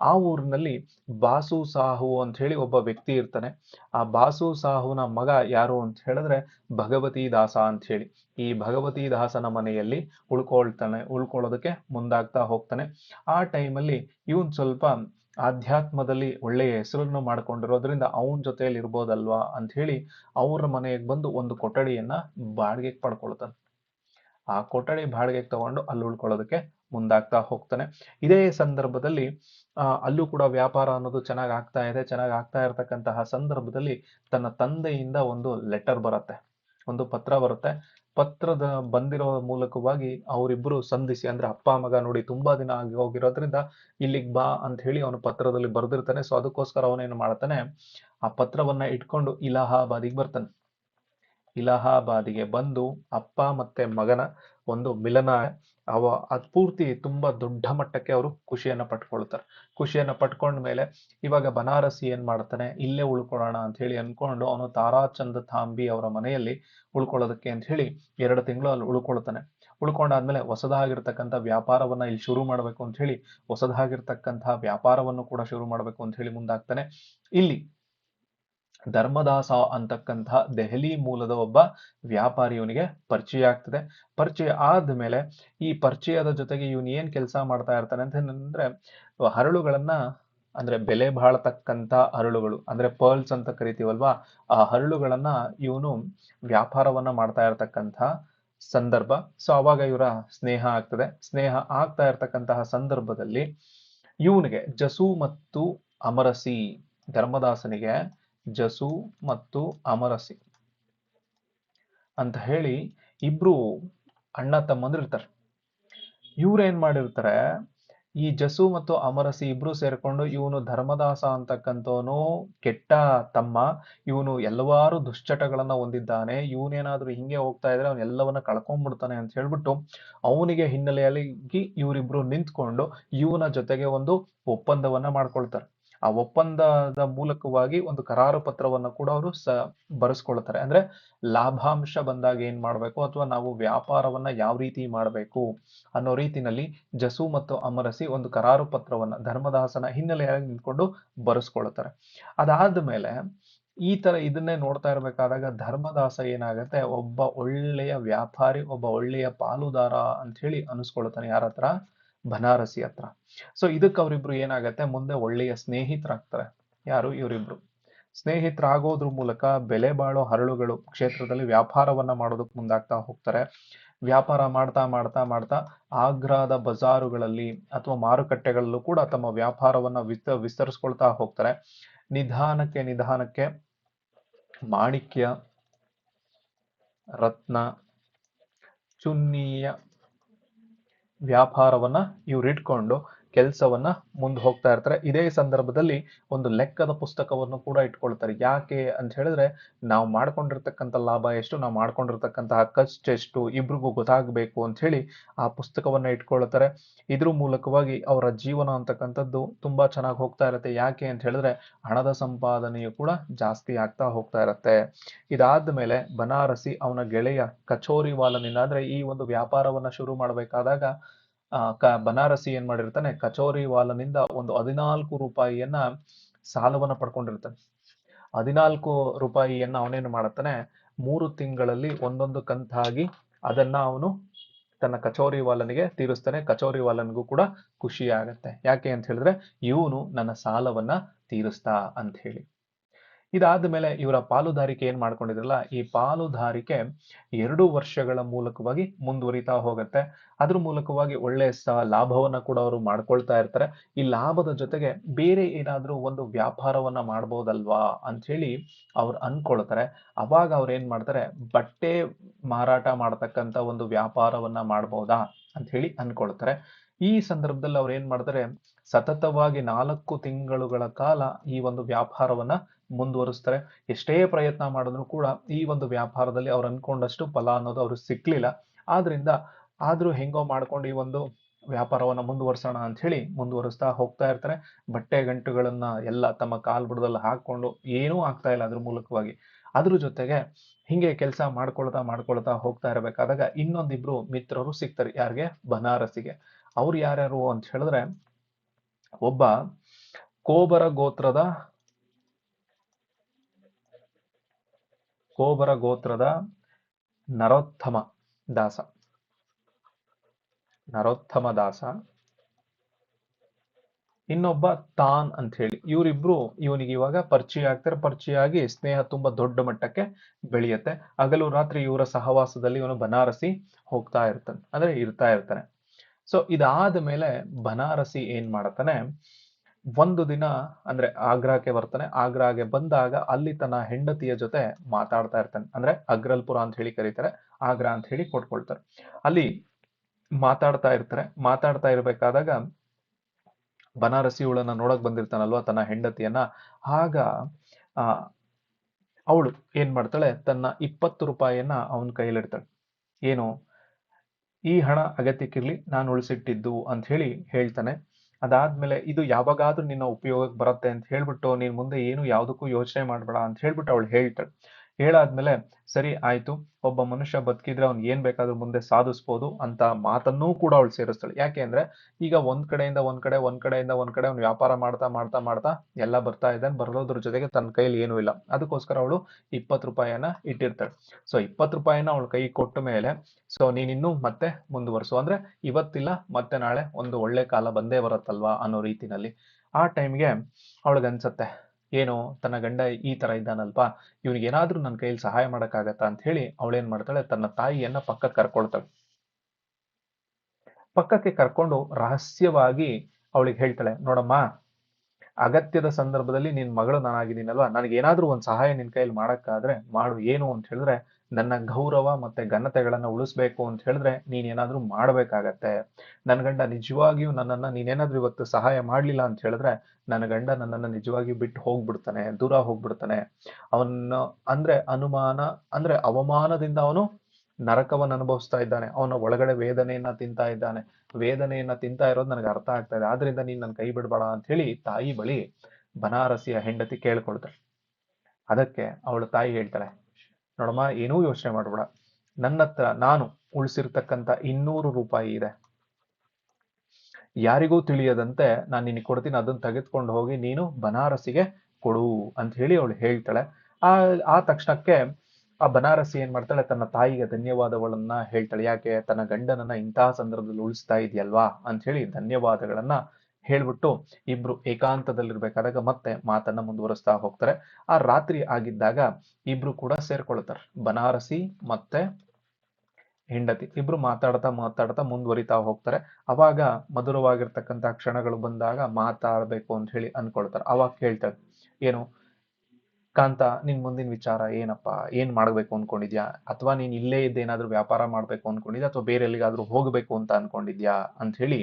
ಆ ಊರಿನಲ್ಲಿ ಬಾಸು ಸಾಹು ಅಂತ ಹೇಳಿ ಒಬ್ಬ ವ್ಯಕ್ತಿ ಇರ್ತಾನೆ. ಆ ಬಾಸು ಸಾಹುನ ಮಗ ಯಾರು ಅಂತ ಹೇಳಿದ್ರೆ ಭಗವತಿ ದಾಸ ಅಂತ ಹೇಳಿ. ಈ ಭಗವತಿ ದಾಸನ ಮನೆಯಲ್ಲಿ ಉಳ್ಕೊಳ್ತಾನೆ, ಉಳ್ಕೊಳ್ಳೋದಕ್ಕೆ ಮುಂದಾಗ್ತಾ ಹೋಗ್ತಾನೆ. ಆ ಟೈಮಲ್ಲಿ ಇವನ್ ಸ್ವಲ್ಪ ಆಧ್ಯಾತ್ಮದಲ್ಲಿ ಒಳ್ಳೆಯ ಹೆಸರನ್ನು ಮಾಡಿಕೊಂಡಿರೋದ್ರಿಂದ ಅವನ ಜೊತೆಯಲ್ಲಿ ಇರ್ಬೋದಲ್ವಾ ಅಂತ ಹೇಳಿ ಅವ್ರ ಮನೆಗೆ ಬಂದು ಒಂದು ಕೊಠಡಿಯನ್ನ ಬಾಡಿಗೆಗೆ ಪಡ್ಕೊಳ್ತಾನೆ. ಆ ಕೊಠಡಿ ಬಾಡಿಗೆಗೆ ತಗೊಂಡು ಅಲ್ಲಿ ಉಳ್ಕೊಳ್ಳೋದಕ್ಕೆ ಮುಂದಾಗ್ತಾ ಹೋಗ್ತಾನೆ. ಇದೇ ಸಂದರ್ಭದಲ್ಲಿ ಅಲ್ಲೂ ಕೂಡ ವ್ಯಾಪಾರ ಅನ್ನೋದು ಚೆನ್ನಾಗಿ ಆಗ್ತಾ ಇದೆ, ಚೆನ್ನಾಗಿ ಆಗ್ತಾ ಇರತಕ್ಕಂತಹ ಸಂದರ್ಭದಲ್ಲಿ ತನ್ನ ತಂದೆಯಿಂದ ಒಂದು ಲೆಟರ್ ಬರುತ್ತೆ. ಒಂದು ಪತ್ರ ಬರುತ್ತೆ. ಪತ್ರದ ಬಂದಿರೋ ಮೂಲಕವಾಗಿ ಅವರಿಬ್ಬರು ಸಂಧಿಸಿ, ಅಂದ್ರೆ ಅಪ್ಪ, ಮಗ ನೋಡಿ ತುಂಬಾ ದಿನ ಆಗಿ ಹೋಗಿರೋದ್ರಿಂದ ಇಲ್ಲಿಗೆ ಬಾ ಅಂತ ಹೇಳಿ ಅವನು ಪತ್ರದಲ್ಲಿ ಬರೆದಿರ್ತಾನೆ. ಸೊ ಅದಕ್ಕೋಸ್ಕರ ಅವನೇನು ಮಾಡ್ತಾನೆ, ಆ ಪತ್ರವನ್ನ ಇಟ್ಕೊಂಡು ಇಲಹಾಬಾದಿಗೆ ಬರ್ತಾನೆ. ಇಲಹಾಬಾದಿಗೆ ಬಂದು ಅಪ್ಪ ಮತ್ತೆ ಮಗನ ಒಂದು ಮಿಲನ ಅವ ಅದ್ ಪೂರ್ತಿ ತುಂಬಾ ದೊಡ್ಡ ಮಟ್ಟಕ್ಕೆ ಅವರು ಖುಷಿಯನ್ನ ಪಟ್ಕೊಳ್ತಾರೆ. ಖುಷಿಯನ್ನ ಪಟ್ಕೊಂಡ ಮೇಲೆ ಇವಾಗ ಬನಾರಸಿ ಏನ್ ಮಾಡ್ತಾನೆ, ಇಲ್ಲೇ ಉಳ್ಕೊಳ್ಳೋಣ ಅಂತ ಹೇಳಿ ಅನ್ಕೊಂಡು ಅವನು ತಾರಾಚಂದ ತಾಂಬಿ ಅವರ ಮನೆಯಲ್ಲಿ ಉಳ್ಕೊಳ್ಳೋದಕ್ಕೆ ಅಂತ ಹೇಳಿ ಎರಡು ತಿಂಗಳು ಅಲ್ಲಿ ಉಳ್ಕೊಳ್ತಾನೆ. ಉಳ್ಕೊಂಡಾದ್ಮೇಲೆ ಹೊಸದಾಗಿರ್ತಕ್ಕಂಥ ವ್ಯಾಪಾರವನ್ನ ಇಲ್ಲಿ ಶುರು ಮಾಡಬೇಕು ಅಂತ ಹೇಳಿ ಹೊಸದಾಗಿರ್ತಕ್ಕಂತಹ ವ್ಯಾಪಾರವನ್ನು ಕೂಡ ಶುರು ಮಾಡಬೇಕು ಅಂತ ಹೇಳಿ ಮುಂದಾಗ್ತಾನೆ. ಇಲ್ಲಿ ಧರ್ಮದಾಸ ಅಂತಕ್ಕಂತಹ ದೆಹಲಿ ಮೂಲದ ಒಬ್ಬ ವ್ಯಾಪಾರಿ ಇವನಿಗೆ ಪರಿಚಯ ಆಗ್ತದೆ. ಪರಿಚಯ ಆದ್ಮೇಲೆ ಈ ಪರಿಚಯದ ಜೊತೆಗೆ ಇವನು ಏನ್ ಕೆಲಸ ಮಾಡ್ತಾ ಇರ್ತಾನೆ ಅಂತ ಏನಂದ್ರೆ ಹರಳುಗಳನ್ನ ಅಂದ್ರೆ ಬೆಲೆ ಬಾಳತಕ್ಕಂತ ಹರಳುಗಳು, ಅಂದ್ರೆ ಪರ್ಲ್ಸ್ ಅಂತ ಕರಿತೀವಲ್ವಾ, ಆ ಹರಳುಗಳನ್ನ ಇವನು ವ್ಯಾಪಾರವನ್ನ ಮಾಡ್ತಾ ಇರತಕ್ಕಂಥ ಸಂದರ್ಭ. ಸೊ ಅವಾಗ ಇವರ ಸ್ನೇಹ ಆಗ್ತದೆ. ಸ್ನೇಹ ಆಗ್ತಾ ಇರ್ತಕ್ಕಂತಹ ಸಂದರ್ಭದಲ್ಲಿ ಇವನಿಗೆ ಜಸು ಮತ್ತು ಅಮರಸಿ ಧರ್ಮದಾಸನಿಗೆ ಜಸು ಮತ್ತು ಅಮರಸಿ ಅಂತ ಹೇಳಿ ಇಬ್ರು ಅಣ್ಣ ತಮ್ಮಂದಿರ್ತಾರೆ ಇವ್ರೇನ್ ಮಾಡಿರ್ತಾರೆ, ಈ ಜಸು ಮತ್ತು ಅಮರಸಿ ಇಬ್ರು ಸೇರ್ಕೊಂಡು ಇವನು ಧರ್ಮದಾಸ ಅಂತಕ್ಕಂಥವನು ಕೆಟ್ಟ ತಮ್ಮ, ಇವನು ಎಲ್ಲವಾರು ದುಶ್ಚಟಗಳನ್ನ ಹೊಂದಿದ್ದಾನೆ, ಇವನೇನಾದ್ರೂ ಹಿಂಗೆ ಹೋಗ್ತಾ ಇದ್ರೆ ಅವನು ಎಲ್ಲವನ್ನ ಕಳ್ಕೊಂಡ್ಬಿಡ್ತಾನೆ ಅಂತ ಹೇಳ್ಬಿಟ್ಟು ಅವನಿಗೆ ಹಿನ್ನೆಲೆಯಲ್ಲಿ ಇವರಿಬ್ರು ನಿಂತ್ಕೊಂಡು ಇವನ ಜೊತೆಗೆ ಒಂದು ಒಪ್ಪಂದವನ್ನ ಮಾಡ್ಕೊಳ್ತಾರೆ. ಆ ಒಪ್ಪಂದದ ಮೂಲಕವಾಗಿ ಒಂದು ಕರಾರು ಪತ್ರವನ್ನು ಕೂಡ ಅವರು ಸ, ಬರೆಸ್ಕೊಳ್ತಾರೆ. ಅಂದ್ರೆ ಲಾಭಾಂಶ ಬಂದಾಗ ಏನ್ ಮಾಡ್ಬೇಕು? ಅಥವಾ ನಾವು ವ್ಯಾಪಾರವನ್ನ ಯಾವ ರೀತಿ ಮಾಡಬೇಕು? ಅನ್ನೋ ರೀತಿನಲ್ಲಿ ಜಸು ಮತ್ತು ಅಮರಸಿ ಒಂದು ಕರಾರು ಪತ್ರವನ್ನ, ಧರ್ಮದಾಸನ ಹಿನ್ನೆಲೆಯಾಗಿ ನಿಂತ್ಕೊಂಡು ಬರೆಸ್ಕೊಳ್ತಾರೆ. ಅದಾದ್ಮೇಲೆ ಈ ತರ ಇದನ್ನೇ ನೋಡ್ತಾ ಇರ್ಬೇಕಾದಾಗ ಧರ್ಮದಾಸ ಏನಾಗತ್ತೆ? ಒಬ್ಬ ಒಳ್ಳೆಯ ವ್ಯಾಪಾರಿ, ಒಬ್ಬ ಒಳ್ಳೆಯ ಪಾಲುದಾರ ಅಂತ ಹೇಳಿ ಅನಿಸ್ಕೊಳ್ತಾನೆ ಯಾರ ಹತ್ರ ಬನಾರಸಿ ಹತ್ರ. ಸೊ ಇದಕ್ಕೆ ಅವರಿಬ್ರು ಏನಾಗತ್ತೆ? ಮುಂದೆ ಒಳ್ಳೆಯ ಸ್ನೇಹಿತರಾಗ್ತಾರೆ. ಯಾರು? ಇವರಿಬ್ರು. ಸ್ನೇಹಿತರಾಗೋದ್ರ ಮೂಲಕ ಬೆಲೆ ಬಾಳೋ ಹರಳುಗಳು ಕ್ಷೇತ್ರದಲ್ಲಿ ವ್ಯಾಪಾರವನ್ನ ಮಾಡೋದಕ್ಕೆ ಮುಂದಾಗ್ತಾ ಹೋಗ್ತಾರೆ. ವ್ಯಾಪಾರ ಮಾಡ್ತಾ ಮಾಡ್ತಾ ಮಾಡ್ತಾ ಆಗ್ರಾದ ಬಜಾರುಗಳಲ್ಲಿ ಅಥವಾ ಮಾರುಕಟ್ಟೆಗಳಲ್ಲೂ ಕೂಡ ತಮ್ಮ ವ್ಯಾಪಾರವನ್ನ ವಿಸ್ತ, ವಿಸ್ತರಿಸ್ಕೊಳ್ತಾ ಹೋಗ್ತಾರೆ. ನಿಧಾನಕ್ಕೆ ನಿಧಾನಕ್ಕೆ ಮಾಣಿಕ್ಯ, ರತ್ನ, ಚುನ್ನಿಯ ವ್ಯಾಪಾರವನ್ನ ಇವ್ರು ಇಟ್ಕೊಂಡು ಕೆಲಸವನ್ನ ಮುಂದೆ ಹೋಗ್ತಾ ಇರ್ತಾರೆ. ಇದೇ ಸಂದರ್ಭದಲ್ಲಿ ಒಂದು ಲೆಕ್ಕದ ಪುಸ್ತಕವನ್ನು ಕೂಡ ಇಟ್ಕೊಳ್ತಾರೆ. ಯಾಕೆ ಅಂತ ಹೇಳಿದ್ರೆ, ನಾವು ಮಾಡ್ಕೊಂಡಿರ್ತಕ್ಕಂಥ ಲಾಭ ಎಷ್ಟು, ನಾವು ಮಾಡ್ಕೊಂಡಿರ್ತಕ್ಕಂತಹ ಖರ್ಚು ಎಷ್ಟು, ಇಬ್ರಿಗೂ ಗೊತ್ತಾಗಬೇಕು ಅಂತ ಹೇಳಿ ಆ ಪುಸ್ತಕವನ್ನ ಇಟ್ಕೊಳ್ತಾರೆ. ಇದ್ರ ಮೂಲಕವಾಗಿ ಅವರ ಜೀವನ ಅಂತಕ್ಕಂಥದ್ದು ತುಂಬಾ ಚೆನ್ನಾಗಿ ಹೋಗ್ತಾ ಇರುತ್ತೆ. ಯಾಕೆ ಅಂತ ಹೇಳಿದ್ರೆ, ಹಣದ ಸಂಪಾದನೆಯು ಕೂಡ ಜಾಸ್ತಿ ಆಗ್ತಾ ಹೋಗ್ತಾ ಇರುತ್ತೆ. ಇದಾದ್ಮೇಲೆ ಬನಾರಸಿ ಅವನ ಗೆಳೆಯ ಕಚೋರಿ ವಾಲನಿಂದ ಅಂದ್ರೆ ಈ ಒಂದು ವ್ಯಾಪಾರವನ್ನ ಶುರು ಮಾಡಬೇಕಾದಾಗ ಕ ಬನಾರಸಿ ಏನ್ ಮಾಡಿರ್ತಾನೆ, ಕಚೋರಿ ವಾಲನಿಂದ ಒಂದು ಹದಿನಾಲ್ಕು ರೂಪಾಯಿಯನ್ನ ಸಾಲವನ್ನ ಪಡ್ಕೊಂಡಿರ್ತಾನೆ. ಹದಿನಾಲ್ಕು ರೂಪಾಯಿಯನ್ನ ಅವನೇನು ಮಾಡುತ್ತಾನೆ, ಮೂರು ತಿಂಗಳಲ್ಲಿ ಒಂದೊಂದು ಕಂತಾಗಿ ಅದನ್ನ ಅವನು ತನ್ನ ಕಚೋರಿ ವಾಲನಿಗೆ ತೀರಿಸ್ತಾನೆ. ಕಚೋರಿ ವಾಲನಿಗೂ ಕೂಡ ಖುಷಿ ಆಗತ್ತೆ. ಯಾಕೆ ಅಂತ ಹೇಳಿದ್ರೆ, ಇವನು ನನ್ನ ಸಾಲವನ್ನ ತೀರಿಸ್ತಾ ಅಂತ ಹೇಳಿ. ಇದಾದ ಮೇಲೆ ಇವರ ಪಾಲುದಾರಿಕೆ ಏನ್ ಮಾಡ್ಕೊಂಡಿದ್ರಲ್ಲ, ಈ ಪಾಲುದಾರಿಕೆ ಎರಡು ವರ್ಷಗಳ ಮೂಲಕವಾಗಿ ಮುಂದುವರಿತಾ ಹೋಗುತ್ತೆ. ಅದ್ರ ಮೂಲಕವಾಗಿ ಒಳ್ಳೆ ಸ ಲಾಭವನ್ನ ಕೂಡ ಅವರು ಮಾಡ್ಕೊಳ್ತಾ ಇರ್ತಾರೆ. ಈ ಲಾಭದ ಜೊತೆಗೆ ಬೇರೆ ಏನಾದ್ರೂ ಒಂದು ವ್ಯಾಪಾರವನ್ನ ಮಾಡ್ಬೋದಲ್ವಾ ಅಂತ ಹೇಳಿ ಅವ್ರು ಅನ್ಕೊಳ್ತಾರೆ. ಅವಾಗ ಅವ್ರು ಏನ್ ಮಾಡ್ತಾರೆ, ಬಟ್ಟೆ ಮಾರಾಟ ಮಾಡ್ತಕ್ಕಂತ ಒಂದು ವ್ಯಾಪಾರವನ್ನ ಮಾಡ್ಬೋದಾ ಅಂತ ಹೇಳಿ ಅನ್ಕೊಳ್ತಾರೆ. ಈ ಸಂದರ್ಭದಲ್ಲಿ ಅವ್ರು ಏನ್ ಮಾಡ್ತಾರೆ, ಸತತವಾಗಿ ನಾಲ್ಕು ತಿಂಗಳುಗಳ ಕಾಲ ಈ ಒಂದು ವ್ಯಾಪಾರವನ್ನ ಮುಂದುವರಿಸ್ತಾರೆ. ಎಷ್ಟೇ ಪ್ರಯತ್ನ ಮಾಡಿದ್ರು ಕೂಡ ಈ ಒಂದು ವ್ಯಾಪಾರದಲ್ಲಿ ಅವ್ರು ಅನ್ಕೊಂಡಷ್ಟು ಫಲ ಅನ್ನೋದು ಅವ್ರಿಗೆ ಸಿಕ್ಲಿಲ್ಲ. ಆದ್ರಿಂದ ಆದ್ರೂ ಹೆಂಗೋ ಮಾಡ್ಕೊಂಡು ಈ ಒಂದು ವ್ಯಾಪಾರವನ್ನ ಮುಂದುವರ್ಸೋಣ ಅಂತ ಹೇಳಿ ಮುಂದುವರಿಸ್ತಾ ಹೋಗ್ತಾ ಇರ್ತಾರೆ. ಬಟ್ಟೆ ಗಂಟುಗಳನ್ನ ಎಲ್ಲ ತಮ್ಮ ಕಾಲ್ ಬುಡದಲ್ಲಿ ಹಾಕೊಂಡು ಏನೂ ಆಗ್ತಾ ಇಲ್ಲ ಅದ್ರ ಮೂಲಕವಾಗಿ. ಅದ್ರ ಜೊತೆಗೆ ಹಿಂಗೆ ಕೆಲಸ ಮಾಡ್ಕೊಳ್ತಾ ಮಾಡ್ಕೊಳ್ತಾ ಹೋಗ್ತಾ ಇರಬೇಕಾದಾಗ ಇನ್ನೊಂದಿಬ್ರು ಮಿತ್ರರು ಸಿಗ್ತಾರೆ. ಯಾರಿಗೆ? ಬನಾರಸಿಗೆ. ಅವ್ರು ಯಾರ್ಯಾರು ಅಂತ ಹೇಳಿದ್ರೆ ಒಬ್ಬ ಕೋಬರ ಗೋತ್ರದ ಕೋಬರ ಗೋತ್ರದ ನರೋತ್ತಮ ದಾಸ. ನರೋತ್ತಮ ದಾಸ. ಇನ್ನೊಬ್ಬ ತಾನ್ ಅಂತ ಹೇಳಿ. ಇವರಿಬ್ರು ಇವನಿಗೆ ಇವಾಗ ಪರಿಚಯ ಆಗ್ತಾರೆ. ಪರಿಚಯ ಆಗಿ ಸ್ನೇಹ ತುಂಬಾ ದೊಡ್ಡ ಮಟ್ಟಕ್ಕೆ ಬೆಳೆಯುತ್ತೆ. ಹಗಲು ರಾತ್ರಿ ಇವರ ಸಹವಾಸದಲ್ಲಿ ಇವನು ಬನಾರಸಿ ಹೋಗ್ತಾ ಇರ್ತಾನೆ. ಅಂದ್ರೆ ಇರ್ತಾ ಇರ್ತಾನೆ. ಸೊ ಇದಾದ ಮೇಲೆ ಬನಾರಸಿ ಏನ್ ಮಾಡತಾನೆ? ಒಂದು ದಿನ ಅಂದ್ರೆ ಆಗ್ರಾಕ್ಕೆ ಬರ್ತಾನೆ. ಆಗ್ರಾಗೆ ಬಂದಾಗ ಅಲ್ಲಿ ತನ್ನ ಹೆಂಡತಿಯ ಜೊತೆ ಮಾತಾಡ್ತಾ ಇರ್ತಾನೆ. ಅಂದ್ರೆ ಅಗ್ರಲ್ಪುರ ಅಂತ ಹೇಳಿ ಕರೀತಾರೆ. ಆಗ್ರಾ ಅಂತ ಹೇಳಿ ಕೊಟ್ಕೊಳ್ತಾರೆ. ಅಲ್ಲಿ ಮಾತಾಡ್ತಾ ಇರ್ತಾರೆ. ಮಾತಾಡ್ತಾ ಇರ್ಬೇಕಾದಾಗ ಬನಾರಸಿ ಇವಳನ್ನ ನೋಡಕ್ ಬಂದಿರ್ತಾನಲ್ವಾ ತನ್ನ ಹೆಂಡತಿಯನ್ನ. ಆಗ ಅವಳು ಏನ್ ಮಾಡ್ತಾಳೆ? ತನ್ನ ಇಪ್ಪತ್ತು ರೂಪಾಯಿಯನ್ನ ಅವನ ಕೈಯಲ್ಲಿಡ್ತಾಳೆ ಏನು? ಈ ಹಣ ಅಗತ್ಯಕ್ಕಿರ್ಲಿ, ನಾನು ಉಳಿಸಿಟ್ಟಿದ್ದು ಅಂತ ಹೇಳಿ ಹೇಳ್ತಾನೆ. ಅದಾದ್ಮೇಲೆ ಇದು ಯಾವಾಗಾದ್ರೂ ನಿನ್ನ ಉಪಯೋಗಕ್ಕೆ ಬರುತ್ತೆ ಅಂತ ಹೇಳ್ಬಿಟ್ಟು ನೀನ್ ಮುಂದೆ ಏನು ಯಾವುದಕ್ಕೂ ಯೋಚನೆ ಮಾಡಬೇಡ ಅಂತ ಹೇಳ್ಬಿಟ್ಟು ಅವಳು ಹೇಳ್ತಾಳೆ. ಹೇಳಾದ್ಮೇಲೆ, ಸರಿ, ಆಯ್ತು. ಒಬ್ಬ ಮನುಷ್ಯ ಬದುಕಿದ್ರೆ ಅವ್ನು ಏನ್ ಬೇಕಾದ್ರೂ ಮುಂದೆ ಸಾಧಿಸ್ಬೋದು ಅಂತ ಮಾತನ್ನೂ ಕೂಡ ಅವಳು ಸೇರಿಸ್ತಾಳೆ. ಯಾಕೆ ಅಂದ್ರೆ, ಈಗ ಒಂದ್ ಕಡೆಯಿಂದ ಒಂದ್ ಕಡೆ, ಒಂದ್ ಕಡೆಯಿಂದ ಒಂದ್ ಕಡೆ ಅವ್ನು ವ್ಯಾಪಾರ ಮಾಡ್ತಾ ಮಾಡ್ತಾ ಮಾಡ್ತಾ ಎಲ್ಲ ಬರ್ತಾ ಇದ್ದಾನೆ. ಬರೋದ್ರ ಜೊತೆಗೆ ತನ್ನ ಕೈಲಿ ಏನೂ ಇಲ್ಲ. ಅದಕ್ಕೋಸ್ಕರ ಅವಳು ಇಪ್ಪತ್ತು ರೂಪಾಯಿಯನ್ನ ಇಟ್ಟಿರ್ತಾಳೆ. ಸೊ, ಇಪ್ಪತ್ತು ರೂಪಾಯಿನ ಅವಳು ಕೈ ಕೊಟ್ಟ ಮೇಲೆ, ಸೊ, ನೀನಿನ್ನೂ ಮತ್ತೆ ಮುಂದುವರಿಸು. ಅಂದ್ರೆ ಇವತ್ತಿಲ್ಲ, ಮತ್ತೆ ನಾಳೆ ಒಂದು ಒಳ್ಳೆ ಕಾಲ ಬಂದೇ ಬರುತ್ತಲ್ವಾ? ಅನ್ನೋ ರೀತಿನಲ್ಲಿ ಆ ಟೈಮ್ಗೆ ಅವಳಿಗೆ ಅನ್ಸತ್ತೆ ಏನು ತನ್ನ ಗಂಡ ಈ ತರ ಇದ್ದಾನಲ್ವಾ ಇವನಿಗೆ ಏನಾದ್ರೂ ನನ್ನ ಕೈಯಲ್ಲಿ ಸಹಾಯ ಮಾಡಕ್ಕಾಗತ್ತಾ ಅಂತ ಹೇಳಿ ಅವಳೇನ್ ಮಾಡ್ತಾಳೆ? ತನ್ನ ತಾಯಿಯನ್ನ ಪಕ್ಕಕ್ಕೆ ಕರ್ಕೊಳ್ತಾಳೆ. ಪಕ್ಕಕ್ಕೆ ಕರ್ಕೊಂಡು ರಹಸ್ಯವಾಗಿ ಅವಳಿಗೆ ಹೇಳ್ತಾಳೆ, ನೋಡಮ್ಮ, ಅಗತ್ಯದ ಸಂದರ್ಭದಲ್ಲಿ ನಿನ್ ಮಗಳು ನಾನಾಗಿದ್ದೀನಲ್ವಾ? ನನಗೆ ಏನಾದ್ರೂ ಒಂದ್ ಸಹಾಯ ನಿನ್ ಕೈಯಲ್ಲಿ ಮಾಡಕ್ಕಾದ್ರೆ ಮಾಡು, ಏನು? ಅಂತ ಹೇಳಿದ್ರೆ ನನ್ನ ಗೌರವ ಮತ್ತೆ ಘನತೆಗಳನ್ನ ಉಳಿಸ್ಬೇಕು ಅಂತ ಹೇಳಿದ್ರೆ ನೀನ್ ಏನಾದ್ರೂ ಮಾಡ್ಬೇಕಾಗತ್ತೆ. ನನ್ನ ಗಂಡ ನಿಜವಾಗಿಯೂ ನನ್ನನ್ನ ನೀನೇನಾದ್ರೂ ಇವತ್ತು ಸಹಾಯ ಮಾಡ್ಲಿಲ್ಲ ಅಂತ ಹೇಳಿದ್ರೆ ನನ್ನ ಗಂಡ ನನ್ನನ್ನ ನಿಜವಾಗಿಯೂ ಬಿಟ್ಟು ಹೋಗ್ಬಿಡ್ತಾನೆ, ದೂರ ಹೋಗ್ಬಿಡ್ತಾನೆ. ಅವನ ಅಂದ್ರೆ ಅನುಮಾನ, ಅಂದ್ರೆ ಅವಮಾನದಿಂದ ಅವನು ನರಕವನ್ನು ಅನುಭವಿಸ್ತಾ ಇದ್ದಾನೆ. ಅವನ ಒಳಗಡೆ ವೇದನೆಯನ್ನ ತಿಂತಾ ಇದ್ದಾನೆ. ವೇದನೆಯನ್ನ ತಿಂತಾ ಇರೋದು ನನಗೆ ಅರ್ಥ ಆಗ್ತಾ ಇದೆ. ಆದ್ರಿಂದ ನೀನ್ ನನ್ನ ಕೈ ಬಿಡಬೇಡ ಅಂತ ಹೇಳಿ ತಾಯಿ ಬಳಿ ಬನಾರಸಿಯ ಹೆಂಡತಿ ಕೇಳ್ಕೊಳ್ತಾಳೆ. ಅದಕ್ಕೆ ಅವಳ ತಾಯಿ ಹೇಳ್ತಾಳೆ ನೋಡಮ್ಮ, ಏನೂ ಯೋಚನೆ ಮಾಡಬೇಡ. ನನ್ನ ಹತ್ರ ನಾನು ಉಳಿಸಿರ್ತಕ್ಕಂಥ ಇನ್ನೂರು ರೂಪಾಯಿ ಇದೆ. ಯಾರಿಗೂ ತಿಳಿಯದಂತೆ ನಾನು ನಿನಗೆ ಕೊಡ್ತೀನಿ ಅದನ್ನ ತೆಗೆದುಕೊಂಡು ಹೋಗಿ ನೀನು ಬನಾರಸಿಗೆ ಕೊಡು ಅಂತ ಹೇಳಿ ಅವಳು ಹೇಳ್ತಾಳೆ. ಆ ಆ ತಕ್ಷಣಕ್ಕೆ ಆ ಬನಾರಸಿ ಏನ್ ಮಾಡ್ತಾಳೆ, ತನ್ನ ತಾಯಿಗೆ ಧನ್ಯವಾದಗಳನ್ನ ಹೇಳ್ತಾಳೆ. ಯಾಕೆ, ತನ್ನ ಗಂಡನನ್ನ ಇಂತಹ ಸಂದರ್ಭದಲ್ಲಿ ಉಳಿಸ್ತಾ ಇದೆಯಲ್ವಾ ಅಂತ ಹೇಳಿ ಧನ್ಯವಾದಗಳನ್ನ ಹೇಳ್ಬಿಟ್ಟು ಇಬ್ರು ಏಕಾಂತದಲ್ಲಿರ್ಬೇಕಾದಾಗ ಮತ್ತೆ ಮಾತನ್ನ ಮುಂದುವರಿಸ್ತಾ ಹೋಗ್ತಾರೆ. ಆ ರಾತ್ರಿ ಆಗಿದ್ದಾಗ ಇಬ್ರು ಕೂಡ ಸೇರ್ಕೊಳ್ತಾರೆ. ಬನಾರಸಿ ಮತ್ತೆ ಹೆಂಡತಿ ಇಬ್ರು ಮಾತಾಡ್ತಾ ಮಾತಾಡ್ತಾ ಮುಂದುವರಿತಾ ಹೋಗ್ತಾರೆ. ಅವಾಗ ಮಧುರವಾಗಿರ್ತಕ್ಕಂಥ ಕ್ಷಣಗಳು ಬಂದಾಗ ಮಾತಾಡ್ಬೇಕು ಅಂತ ಹೇಳಿ ಅನ್ಕೊಳ್ತಾರೆ. ಅವಾಗ ಕೇಳ್ತಾರೆ, ಏನು ಕಾಂತ, ನಿನ್ ಮುಂದಿನ ವಿಚಾರ ಏನಪ್ಪ? ಏನ್ ಮಾಡ್ಬೇಕು ಅನ್ಕೊಂಡಿದ್ಯಾ? ಅಥವಾ ನೀನ್ ಇಲ್ಲೇ ಇದ್ದೇನಾದ್ರೂ ವ್ಯಾಪಾರ ಮಾಡ್ಬೇಕು ಅನ್ಕೊಂಡಿದ್ಯಾ? ಅಥವಾ ಬೇರೆ ಎಲ್ಲಿಗಾದ್ರೂ ಹೋಗ್ಬೇಕು ಅಂತ ಅನ್ಕೊಂಡಿದ್ಯಾ? ಅಂತ ಹೇಳಿ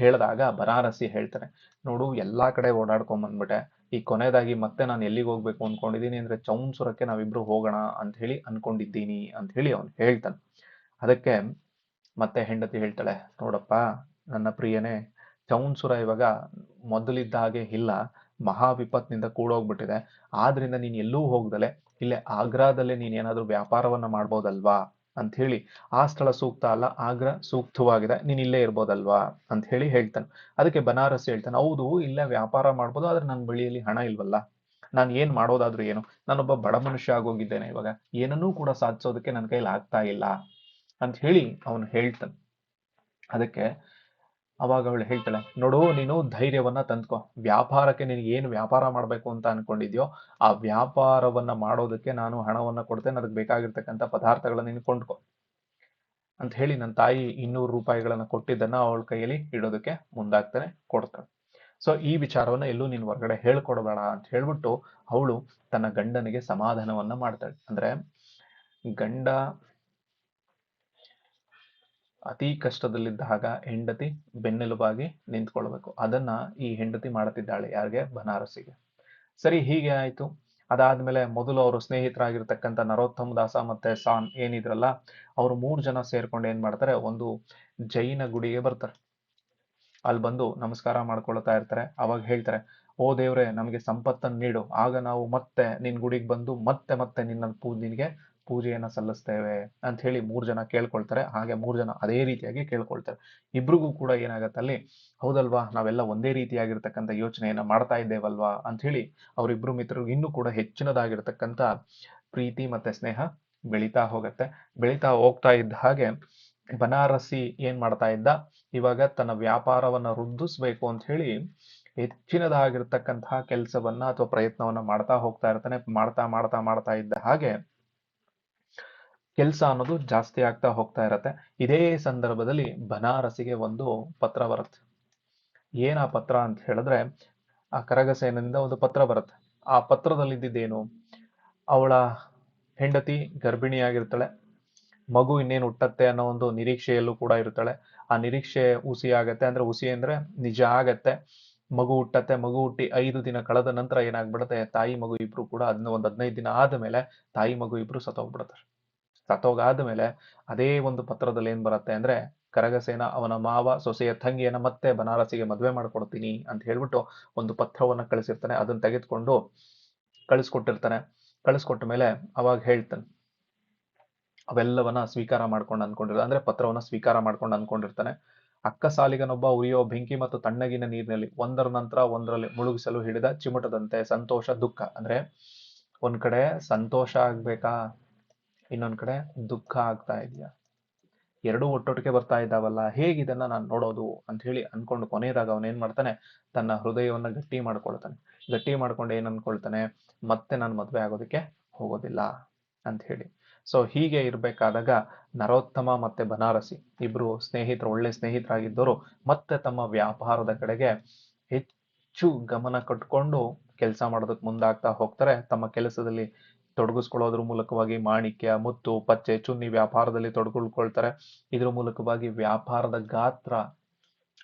ಹೇಳಿದಾಗ ಬನಾರಸಿ ಹೇಳ್ತಾರೆ, ನೋಡು, ಎಲ್ಲಾ ಕಡೆ ಓಡಾಡ್ಕೊಂಡ್ ಬಂದ್ಬಿಟ್ಟೆ. ಈ ಕೊನೆಯದಾಗಿ ಮತ್ತೆ ನಾನು ಎಲ್ಲಿಗೆ ಹೋಗ್ಬೇಕು ಅನ್ಕೊಂಡಿದ್ದೀನಿ ಅಂದ್ರೆ ಚೌನ್ಸುರಕ್ಕೆ ನಾವಿಬ್ರು ಹೋಗೋಣ ಅಂತ ಹೇಳಿ ಅನ್ಕೊಂಡಿದ್ದೀನಿ ಅಂತ ಹೇಳಿ ಅವನು ಹೇಳ್ತಾನೆ. ಅದಕ್ಕೆ ಮತ್ತೆ ಹೆಂಡತಿ ಹೇಳ್ತಾಳೆ, ನೋಡಪ್ಪ, ನನ್ನ ಪ್ರಿಯನೇ, ಚೌನ್ಸುರ ಇವಾಗ ಮೊದಲಿದ್ದ ಹಾಗೆ ಇಲ್ಲ. ಮಹಾ ವಿಪತ್ನಿಂದ ಕೂಡೋಗ್ಬಿಟ್ಟಿದೆ. ಆದ್ರಿಂದ ನೀನ್ ಎಲ್ಲೂ ಹೋಗ್ದಲೆ, ಇಲ್ಲೇ ಆಗ್ರಾದಲ್ಲೇ ನೀನ್ ಏನಾದ್ರೂ ವ್ಯಾಪಾರವನ್ನ ಮಾಡ್ಬೋದಲ್ವಾ? ಅಂತ ಹೇಳಿ ಆ ಸ್ಥಳ ಸೂಕ್ತ ಅಲ್ಲ, ಆಗ್ರ ಸೂಕ್ತವಾಗಿದೆ, ನೀನ್ ಇಲ್ಲೇ ಇರ್ಬೋದಲ್ವಾ ಅಂತ ಹೇಳಿ ಹೇಳ್ತಾನೆ. ಅದಕ್ಕೆ ಬನಾರಸ್ ಹೇಳ್ತಾನೆ, ಹೌದು, ಇಲ್ಲೇ ವ್ಯಾಪಾರ ಮಾಡ್ಬೋದು, ಆದ್ರೆ ನನ್ನ ಬಳಿಯಲ್ಲಿ ಹಣ ಇಲ್ವಲ್ಲ. ನಾನು ಏನ್ ಮಾಡೋದಾದ್ರೂ ಏನು, ನಾನೊಬ್ಬ ಬಡ ಮನುಷ್ಯ ಆಗೋಗಿದ್ದೇನೆ ಇವಾಗ, ಏನನ್ನೂ ಕೂಡ ಸಾಧಿಸೋದಕ್ಕೆ ನನ್ನ ಕೈಲಿ ಆಗ್ತಾ ಇಲ್ಲ ಅಂತ ಹೇಳಿ ಅವನು ಹೇಳ್ತಾನೆ. ಅದಕ್ಕೆ ಅವಾಗ ಅವಳು ಹೇಳ್ತಾಳೆ, ನೋಡು, ನೀನು ಧೈರ್ಯವನ್ನ ತಂದ್ಕೊ. ವ್ಯಾಪಾರಕ್ಕೆ ನಿನಗೆ ಏನು ವ್ಯಾಪಾರ ಮಾಡ್ಬೇಕು ಅಂತ ಅನ್ಕೊಂಡಿದ್ಯೋ, ಆ ವ್ಯಾಪಾರವನ್ನ ಮಾಡೋದಕ್ಕೆ ನಾನು ಹಣವನ್ನ ಕೊಡ್ತೇನೆ, ಅದಕ್ಕೆ ಬೇಕಾಗಿರ್ತಕ್ಕಂಥ ಪದಾರ್ಥಗಳನ್ನ ನೀನು ಕೊಂಡ್ಕೊ. ಅಂತ ಹೇಳಿ ನನ್ನ ತಾಯಿ ಇನ್ನೂರು ರೂಪಾಯಿಗಳನ್ನ ಕೊಟ್ಟಿದ್ದನ್ನ ಅವಳ ಕೈಯಲ್ಲಿ ಇಡೋದಕ್ಕೆ ಮುಂದಾಗ್ತಾನೆ, ಕೊಡ್ತಾಳೆ. ಸೊ ಈ ವಿಚಾರವನ್ನ ಎಲ್ಲೂ ನೀನು ಹೊರಗಡೆ ಹೇಳ್ಕೊಡ್ಬೇಡ ಅಂತ ಹೇಳ್ಬಿಟ್ಟು ಅವಳು ತನ್ನ ಗಂಡನಿಗೆ ಸಮಾಧಾನವನ್ನ ಮಾಡ್ತಾಳೆ. ಅಂದ್ರೆ ಗಂಡ ಅತಿ ಕಷ್ಟದಲ್ಲಿದ್ದಾಗ ಹೆಂಡತಿ ಬೆನ್ನೆಲುಬಾಗಿ ನಿಂತ್ಕೊಳ್ಬೇಕು. ಅದನ್ನ ಈ ಹೆಂಡತಿ ಮಾಡುತ್ತಿದ್ದಾಳೆ ಯಾರಿಗೆ? ಬನಾರಸಿಗೆ ಸರಿ, ಹೀಗೆ ಆಯ್ತು. ಅದಾದ್ಮೇಲೆ ಮೊದಲು ಅವರು ಸ್ನೇಹಿತರಾಗಿರ್ತಕ್ಕಂಥ ನರೋತ್ತಮ್ ದಾಸ ಮತ್ತೆ ಸಾನ್ ಏನಿದ್ರಲ್ಲ, ಅವರು ಮೂರು ಜನ ಸೇರ್ಕೊಂಡು ಏನ್ ಮಾಡ್ತಾರೆ? ಒಂದು ಜೈನ ಗುಡಿಗೆ ಬರ್ತಾರೆ. ಅಲ್ಲಿ ಬಂದು ನಮಸ್ಕಾರ ಮಾಡ್ಕೊಳ್ತಾ ಇರ್ತಾರೆ. ಅವಾಗ ಹೇಳ್ತಾರೆ, ಓ ದೇವ್ರೆ, ನಮಗೆ ಸಂಪತ್ತನ್ನು ನೀಡು. ಆಗ ನಾವು ಮತ್ತೆ ನಿನ್ ಗುಡಿಗೆ ಬಂದು ಮತ್ತೆ ಮತ್ತೆ ನಿನ್ನ ಪೂ, ನಿನಗೆ ಪೂಜೆಯನ್ನ ಸಲ್ಲಿಸ್ತೇವೆ ಅಂತ ಹೇಳಿ ಮೂರು ಜನ ಕೇಳ್ಕೊಳ್ತಾರೆ. ಹಾಗೆ ಮೂರು ಜನ ಅದೇ ರೀತಿಯಾಗಿ ಕೇಳ್ಕೊಳ್ತಾರೆ. ಇಬ್ರಿಗೂ ಕೂಡ ಏನಾಗತ್ತೆ ಅಲ್ಲಿ, ಹೌದಲ್ವಾ, ನಾವೆಲ್ಲ ಒಂದೇ ರೀತಿಯಾಗಿರ್ತಕ್ಕಂಥ ಯೋಚನೆಯನ್ನ ಮಾಡ್ತಾ ಇದ್ದೇವಲ್ವಾ ಅಂತ ಹೇಳಿ ಅವರಿಬ್ರು ಮಿತ್ರರು ಇನ್ನೂ ಕೂಡ ಹೆಚ್ಚಿನದಾಗಿರ್ತಕ್ಕಂಥ ಪ್ರೀತಿ ಮತ್ತೆ ಸ್ನೇಹ ಬೆಳೀತಾ ಹೋಗತ್ತೆ. ಬೆಳೀತಾ ಹೋಗ್ತಾ ಇದ್ದ ಹಾಗೆ ಬನಾರಸಿ ಏನ್ ಮಾಡ್ತಾ ಇದ್ದ, ಇವಾಗ ತನ್ನ ವ್ಯಾಪಾರವನ್ನ ವೃದ್ಧಿಸ್ಬೇಕು ಅಂತ ಹೇಳಿ ಹೆಚ್ಚಿನದಾಗಿರ್ತಕ್ಕಂತಹ ಕೆಲಸವನ್ನ ಅಥವಾ ಪ್ರಯತ್ನವನ್ನ ಮಾಡ್ತಾ ಹೋಗ್ತಾ ಇರ್ತಾನೆ, ಮಾಡ್ತಾ ಮಾಡ್ತಾ ಮಾಡ್ತಾ ಇದ್ದ ಹಾಗೆ ಕೆಲಸ ಅನ್ನೋದು ಜಾಸ್ತಿ ಆಗ್ತಾ ಹೋಗ್ತಾ ಇರತ್ತೆ. ಇದೇ ಸಂದರ್ಭದಲ್ಲಿ ಬನಾರಸಿಗೆ ಒಂದು ಪತ್ರ ಬರುತ್ತೆ. ಏನ್ ಆ ಪತ್ರ ಅಂತ ಹೇಳಿದ್ರೆ, ಆ ಕರಗಸೇನಿಂದ ಒಂದು ಪತ್ರ ಬರುತ್ತೆ. ಆ ಪತ್ರದಲ್ಲಿ ಇದ್ದಿದ್ದೇನು ಅವಳ ಹೆಂಡತಿ ಗರ್ಭಿಣಿಯಾಗಿರ್ತಾಳೆ, ಮಗು ಇನ್ನೇನು ಹುಟ್ಟತ್ತೆ ಅನ್ನೋ ಒಂದು ನಿರೀಕ್ಷೆಯಲ್ಲೂ ಕೂಡ ಇರ್ತಾಳೆ. ಆ ನಿರೀಕ್ಷೆ ಹುಸಿ ಆಗತ್ತೆ ಅಂದ್ರೆ ಹುಸಿ ಅಂದ್ರೆ ನಿಜ ಆಗತ್ತೆ. ಮಗು ಹುಟ್ಟತ್ತೆ, ಮಗು ಹುಟ್ಟಿ ಐದು ದಿನ ಕಳೆದ ನಂತರ ಏನಾಗ್ಬಿಡುತ್ತೆ, ತಾಯಿ ಮಗು ಇಬ್ರು ಕೂಡ ಅದನ್ನ ಒಂದ್ ಹದಿನೈದು ದಿನ ಆದ್ಮೇಲೆ ತಾಯಿ ಮಗು ಇಬ್ರು ಸತ್ತೋಗ್ಬಿಡ್ತಾರೆ ಸತ್ತೋಗಾದ್ಮೇಲೆ ಅದೇ ಒಂದು ಪತ್ರದಲ್ಲಿ ಏನ್ ಬರುತ್ತೆ ಅಂದ್ರೆ, ಕರಗಸೇನ ಅವನ ಮಾವ ಸೊಸೆಯ ತಂಗಿಯನ್ನ ಮತ್ತೆ ಬನಾರಸಿಗೆ ಮದ್ವೆ ಮಾಡ್ಕೊಡ್ತೀನಿ ಅಂತ ಹೇಳ್ಬಿಟ್ಟು ಒಂದು ಪತ್ರವನ್ನ ಕಳಿಸಿರ್ತಾನೆ. ಅದನ್ನ ತೆಗೆದುಕೊಂಡು ಕಳಿಸ್ಕೊಟ್ಟಿರ್ತಾನೆ. ಕಳಿಸ್ಕೊಟ್ಟ ಮೇಲೆ ಅವಾಗ ಹೇಳ್ತಾನೆ. ಅವೆಲ್ಲವನ್ನ ಸ್ವೀಕಾರ ಮಾಡ್ಕೊಂಡು ಅನ್ಕೊಂಡಿರ್ತಾನೆ ಅಂದ್ರೆ ಪತ್ರವನ್ನ ಸ್ವೀಕಾರ ಮಾಡ್ಕೊಂಡು ಅನ್ಕೊಂಡಿರ್ತಾನೆ ಅಕ್ಕ ಸಾಲಿಗನೊಬ್ಬ ಉರಿಯೋ ಬೆಂಕಿ ಮತ್ತು ತಣ್ಣಗಿನ ನೀರಿನಲ್ಲಿ ಒಂದರ ನಂತರ ಒಂದರಲ್ಲಿ ಮುಳುಗಿಸಲು ಹಿಡಿದ ಚಿಮುಟದಂತೆ ಸಂತೋಷ ದುಃಖ. ಅಂದ್ರೆ ಒಂದ್ ಕಡೆ ಸಂತೋಷ ಆಗ್ಬೇಕಾ? ಇನ್ನೊಂದ್ ಕಡೆ ದುಃಖ ಆಗ್ತಾ ಇದೆಯಾ? ಎರಡೂ ಒಟ್ಟೊಟ್ಟಿಗೆ ಬರ್ತಾ ಇದ್ದಾವಲ್ಲ ಹೇಗಿದನ್ನ ನಾನು ನೋಡೋದು ಅಂತ ಹೇಳಿ ಅನ್ಕೊಂಡು ಕೊನೆಯದಾಗ ಅವನ್ ಏನ್ ಮಾಡ್ತಾನೆ? ತನ್ನ ಹೃದಯವನ್ನ ಗಟ್ಟಿ ಮಾಡ್ಕೊಳ್ತಾನೆ. ಗಟ್ಟಿ ಮಾಡ್ಕೊಂಡು ಏನ್ ಅನ್ಕೊಳ್ತಾನೆ? ಮತ್ತೆ ನಾನು ಮದ್ವೆ ಆಗೋದಕ್ಕೆ ಹೋಗೋದಿಲ್ಲ ಅಂತ ಹೇಳಿ. ಸೊ ಹೀಗೆ ಇರ್ಬೇಕಾದಾಗ ನರೋತ್ತಮ ಮತ್ತೆ ಬನಾರಸಿ ಇಬ್ರು ಸ್ನೇಹಿತರು, ಒಳ್ಳೆ ಸ್ನೇಹಿತರಾಗಿದ್ದವರು ಮತ್ತೆ ತಮ್ಮ ವ್ಯಾಪಾರದ ಕಡೆಗೆ ಹೆಚ್ಚು ಗಮನ ಕಟ್ಕೊಂಡು ಕೆಲಸ ಮಾಡೋದಕ್ಕೆ ಮುಂದಾಗ್ತಾ ಹೋಗ್ತಾರೆ. ತಮ್ಮ ಕೆಲಸದಲ್ಲಿ ತೊಡಗಿಸ್ಕೊಳ್ಳೋದ್ರ ಮೂಲಕವಾಗಿ ಮಾಣಿಕ್ಯ, ಮುತ್ತು, ಪಚ್ಚೆ, ಚುನ್ನಿ ವ್ಯಾಪಾರದಲ್ಲಿ ತೊಡಗಿಸ್ಕೊಳ್ತಾರೆ ಇದ್ರ ಮೂಲಕವಾಗಿ ವ್ಯಾಪಾರದ ಗಾತ್ರ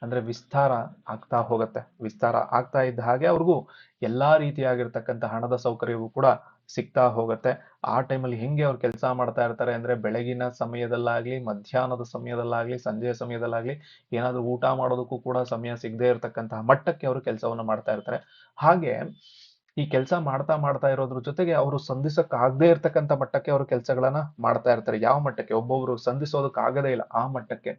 ಅಂದ್ರೆ ವಿಸ್ತಾರ ಆಗ್ತಾ ಹೋಗತ್ತೆ. ವಿಸ್ತಾರ ಆಗ್ತಾ ಇದ್ದ ಹಾಗೆ ಅವ್ರಿಗೂ ಎಲ್ಲಾ ರೀತಿಯಾಗಿರ್ತಕ್ಕಂಥ ಹಣದ ಸೌಕರ್ಯವೂ ಕೂಡ ಸಿಗ್ತಾ ಹೋಗುತ್ತೆ. ಆ ಟೈಮಲ್ಲಿ ಹೆಂಗೆ ಅವ್ರು ಕೆಲಸ ಮಾಡ್ತಾ ಇರ್ತಾರೆ ಅಂದ್ರೆ ಬೆಳಗಿನ ಸಮಯದಲ್ಲಾಗ್ಲಿ, ಮಧ್ಯಾಹ್ನದ ಸಮಯದಲ್ಲಾಗ್ಲಿ, ಸಂಜೆಯ ಸಮಯದಲ್ಲಾಗ್ಲಿ ಏನಾದ್ರೂ ಊಟ ಮಾಡೋದಕ್ಕೂ ಕೂಡ ಸಮಯ ಸಿಗದೆ ಇರತಕ್ಕಂತಹ ಮಟ್ಟಕ್ಕೆ ಅವರು ಕೆಲಸವನ್ನ ಮಾಡ್ತಾ ಇರ್ತಾರೆ. ಹಾಗೆ ಈ ಕೆಲಸ ಮಾಡ್ತಾ ಮಾಡ್ತಾ ಇರೋದ್ರ ಜೊತೆಗೆ ಅವರು ಸಂಧಿಸಕ್ ಆಗದೆ ಇರ್ತಕ್ಕಂಥ ಮಟ್ಟಕ್ಕೆ ಅವರು ಕೆಲಸಗಳನ್ನ ಮಾಡ್ತಾ ಇರ್ತಾರೆ. ಯಾವ ಮಟ್ಟಕ್ಕೆ? ಒಬ್ಬೊಬ್ರು ಸಂಧಿಸೋದಕ್ಕೆ ಆಗದೇ ಇಲ್ಲ ಆ ಮಟ್ಟಕ್ಕೆ.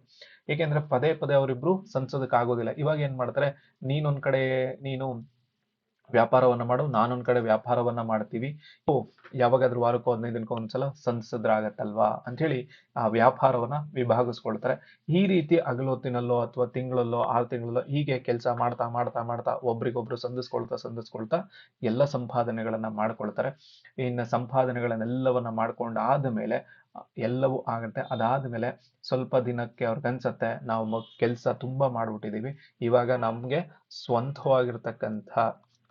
ಏಕೆಂದ್ರೆ ಪದೇ ಪದೇ ಅವರಿಬ್ರು ಸಂಸದಕ್ಕಾಗೋದಿಲ್ಲ ಆಗೋದಿಲ್ಲ. ಇವಾಗ ಏನ್ ಮಾಡ್ತಾರೆ? ನೀನೊಂದ್ ಕಡೆ ನೀನು ವ್ಯಾಪಾರವನ್ನ ಮಾಡು, ನಾನೊಂದ್ ಕಡೆ ವ್ಯಾಪಾರವನ್ನ ಮಾಡ್ತೀವಿ. ಯಾವಾಗಾದ್ರೂ ವಾರಕ್ಕೋ ಹದಿನೈದು ದಿನಕ್ಕೋ ಒಂದ್ಸಲ ಸಂಧಿಸಿದ್ರಾಗತ್ತಲ್ವಾ ಅಂತ ಹೇಳಿ ಆ ವ್ಯಾಪಾರವನ್ನ ವಿಭಾಗಿಸ್ಕೊಳ್ತಾರೆ ಈ ರೀತಿ ಅಗಲೊತ್ತಿನಲ್ಲೋ ಅಥವಾ ತಿಂಗಳಲ್ಲೋ ಆರು ತಿಂಗಳಲ್ಲೋ ಹೀಗೆ ಕೆಲಸ ಮಾಡ್ತಾ ಮಾಡ್ತಾ ಮಾಡ್ತಾ ಒಬ್ರಿಗೊಬ್ರು ಸಂಧಿಸ್ಕೊಳ್ತಾ ಸಂಧಿಸ್ಕೊಳ್ತಾ ಎಲ್ಲ ಸಂಪಾದನೆಗಳನ್ನ ಮಾಡ್ಕೊಳ್ತಾರೆ. ಇನ್ನು ಸಂಪಾದನೆಗಳನ್ನೆಲ್ಲವನ್ನ ಮಾಡ್ಕೊಂಡು ಆದ್ಮೇಲೆ ಎಲ್ಲವೂ ಆಗುತ್ತೆ. ಅದಾದ್ಮೇಲೆ ಸ್ವಲ್ಪ ದಿನಕ್ಕೆ ಅವ್ರಿಗೆ ಅನ್ಸತ್ತೆ, ನಾವು ಕೆಲಸ ತುಂಬಾ ಮಾಡ್ಬಿಟ್ಟಿದೀವಿ. ಇವಾಗ ನಮ್ಗೆ ಸ್ವಂತವಾಗಿರ್ತಕ್ಕಂಥ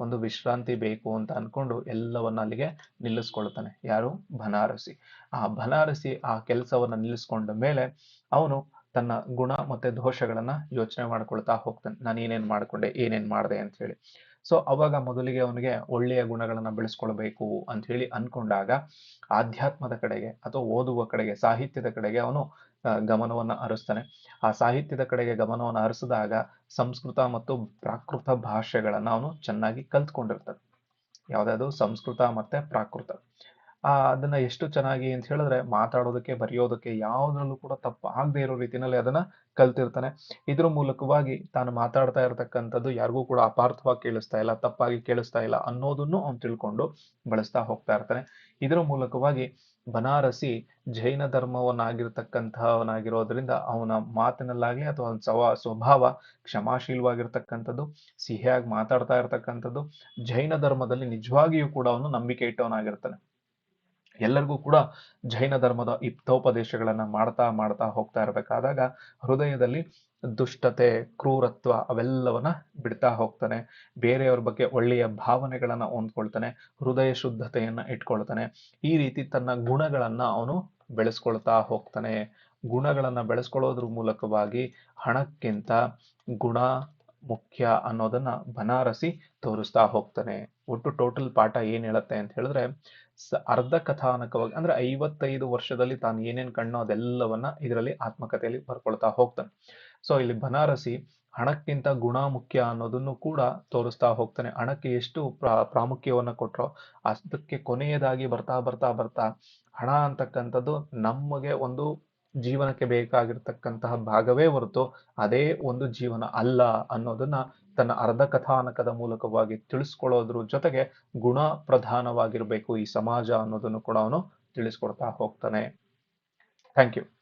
ಒಂದು ವಿಶ್ರಾಂತಿ ಬೇಕು ಅಂತ ಅನ್ಕೊಂಡು ಎಲ್ಲವನ್ನ ಅಲ್ಲಿಗೆ ನಿಲ್ಲಿಸ್ಕೊಳ್ತಾನೆ. ಯಾರು? ಬನಾರಸಿ. ಆ ಬನಾರಸಿ ಆ ಕೆಲಸವನ್ನ ನಿಲ್ಲಿಸ್ಕೊಂಡ ಮೇಲೆ ಅವನು ತನ್ನ ಗುಣ ಮತ್ತೆ ದೋಷಗಳನ್ನ ಯೋಚನೆ ಮಾಡ್ಕೊಳ್ತಾ ಹೋಗ್ತಾನೆ. ನಾನು ಏನೇನ್ ಮಾಡ್ಕೊಂಡೆ? ಏನೇನ್ ಮಾಡಿದೆ? ಅಂತ ಹೇಳಿ. ಸೊ ಅವಾಗ ಮೊದಲಿಗೆ ಅವನಿಗೆ ಒಳ್ಳೆಯ ಗುಣಗಳನ್ನ ಬೆಳೆಸ್ಕೊಳ್ಬೇಕು ಅಂತ ಹೇಳಿ ಅನ್ಕೊಂಡಾಗ ಆಧ್ಯಾತ್ಮದ ಕಡೆಗೆ ಅಥವಾ ಓದುವ ಕಡೆಗೆ, ಸಾಹಿತ್ಯದ ಕಡೆಗೆ ಅವನು ಗಮನವನ್ನ ಹರಿಸ್ತಾನೆ. ಆ ಸಾಹಿತ್ಯದ ಕಡೆಗೆ ಗಮನವನ್ನು ಹರಿಸಿದಾಗ ಸಂಸ್ಕೃತ ಮತ್ತು ಪ್ರಾಕೃತ ಭಾಷೆಗಳನ್ನ ಅವನು ಚೆನ್ನಾಗಿ ಕಲ್ತ್ಕೊಂಡಿರ್ತಾನೆ. ಯಾವ್ದಾದ್ರು ಸಂಸ್ಕೃತ ಮತ್ತೆ ಪ್ರಾಕೃತ. ಆ, ಅದನ್ನ ಎಷ್ಟು ಚೆನ್ನಾಗಿ ಅಂತ ಹೇಳಿದ್ರೆ ಮಾತಾಡೋದಕ್ಕೆ, ಬರೆಯೋದಕ್ಕೆ ಯಾವ್ದ್ರಲ್ಲೂ ಕೂಡ ತಪ್ಪು ಆಗದೆ ಇರೋ ರೀತಿನಲ್ಲಿ ಅದನ್ನ ಕಲ್ತಿರ್ತಾನೆ. ಇದ್ರ ಮೂಲಕವಾಗಿ ತಾನು ಮಾತಾಡ್ತಾ ಇರತಕ್ಕಂಥದ್ದು ಯಾರಿಗೂ ಕೂಡ ಅಪಾರ್ಥವಾಗಿ ಕೇಳಿಸ್ತಾ ಇಲ್ಲ, ತಪ್ಪಾಗಿ ಕೇಳಿಸ್ತಾ ಇಲ್ಲ ಅನ್ನೋದನ್ನು ಅವ್ನು ತಿಳ್ಕೊಂಡು ಬಳಸ್ತಾ ಹೋಗ್ತಾ ಇರ್ತಾನೆ. ಇದರ ಮೂಲಕವಾಗಿ ಬನಾರಸಿ ಜೈನ ಧರ್ಮವನ್ನಾಗಿರ್ತಕ್ಕಂಥವನಾಗಿರೋದ್ರಿಂದ ಅವನ ಮಾತಿನಲ್ಲಾಗ್ಲಿ ಅಥವಾ ಅವನ ಸವ, ಸ್ವಭಾವ ಕ್ಷಮಾಶೀಲವಾಗಿರ್ತಕ್ಕಂಥದ್ದು, ಸಿಹಿಯಾಗಿ ಮಾತಾಡ್ತಾ ಇರ್ತಕ್ಕಂಥದ್ದು, ಜೈನ ಧರ್ಮದಲ್ಲಿ ನಿಜವಾಗಿಯೂ ಕೂಡ ಅವನು ನಂಬಿಕೆ ಇಟ್ಟವನಾಗಿರ್ತಾನೆ. ಎಲ್ಲರಿಗೂ ಕೂಡ ಜೈನ ಧರ್ಮದ ಇಪ್ತೋಪದೇಶಗಳನ್ನು ಮಾಡ್ತಾ ಮಾಡ್ತಾ ಹೋಗ್ತಾ ಇರಬೇಕಾದಾಗ ಹೃದಯದಲ್ಲಿ ದುಷ್ಟತೆ, ಕ್ರೂರತ್ವ ಅವೆಲ್ಲವನ್ನ ಬಿಡ್ತಾ ಹೋಗ್ತಾನೆ. ಬೇರೆಯವ್ರ ಬಗ್ಗೆ ಒಳ್ಳೆಯ ಭಾವನೆಗಳನ್ನ ಹೊಂದ್ಕೊಳ್ತಾನೆ, ಹೃದಯ ಶುದ್ಧತೆಯನ್ನ ಇಟ್ಕೊಳ್ತಾನೆ. ಈ ರೀತಿ ತನ್ನ ಗುಣಗಳನ್ನ ಅವನು ಬೆಳೆಸ್ಕೊಳ್ತಾ ಹೋಗ್ತಾನೆ. ಗುಣಗಳನ್ನ ಬೆಳೆಸ್ಕೊಳ್ಳೋದ್ರ ಮೂಲಕವಾಗಿ ಹಣಕ್ಕಿಂತ ಗುಣ ಮುಖ್ಯ ಅನ್ನೋದನ್ನ ಬನಾರಸಿ ತೋರಿಸ್ತಾ ಹೋಗ್ತಾನೆ. ಒಟ್ಟು ಟೋಟಲ್ ಪಾಠ ಏನ್ ಹೇಳುತ್ತೆ ಅಂತ ಹೇಳಿದ್ರೆ ಅರ್ಧ ಕಥಾನಕವಾಗಿ ಅಂದ್ರೆ ಐವತ್ತೈದು ವರ್ಷದಲ್ಲಿ ತಾನು ಏನೇನ್ ಕಣ್ಣೋ ಅದೆಲ್ಲವನ್ನ ಇದರಲ್ಲಿ ಆತ್ಮಕಥೆಯಲ್ಲಿ ಬರ್ಕೊಳ್ತಾ ಹೋಗ್ತಾನೆ. ಸೊ ಇಲ್ಲಿ ಬನಾರಸಿ ಹಣಕ್ಕಿಂತ ಗುಣ ಮುಖ್ಯ ಅನ್ನೋದನ್ನು ಕೂಡ ತೋರಿಸ್ತಾ ಹೋಗ್ತಾನೆ. ಹಣಕ್ಕೆ ಎಷ್ಟು ಪ್ರಾ ಪ್ರಾಮುಖ್ಯವನ್ನ ಕೊಟ್ರೋ ಅದಕ್ಕೆ ಕೊನೆಯದಾಗಿ ಬರ್ತಾ ಬರ್ತಾ ಬರ್ತಾ ಹಣ ಅಂತಕ್ಕಂಥದ್ದು ನಮಗೆ ಒಂದು ಜೀವನಕ್ಕೆ ಬೇಕಾಗಿರ್ತಕ್ಕಂತಹ ಭಾಗವೇ ಹೊರತು ಅದೇ ಒಂದು ಜೀವನ ಅಲ್ಲ ಅನ್ನೋದನ್ನ ತನ್ನ ಅರ್ಧ ಕಥಾನಕದ ಮೂಲಕವಾಗಿ ತಿಳಿಸ್ಕೊಳ್ಳೋದ್ರ ಜೊತೆಗೆ ಗುಣ ಪ್ರಧಾನವಾಗಿರ್ಬೇಕು ಈ ಸಮಾಜ ಅನ್ನೋದನ್ನು ಕೂಡ ಅವನು ತಿಳಿಸ್ಕೊಡ್ತಾ ಹೋಗ್ತಾನೆ. Thank you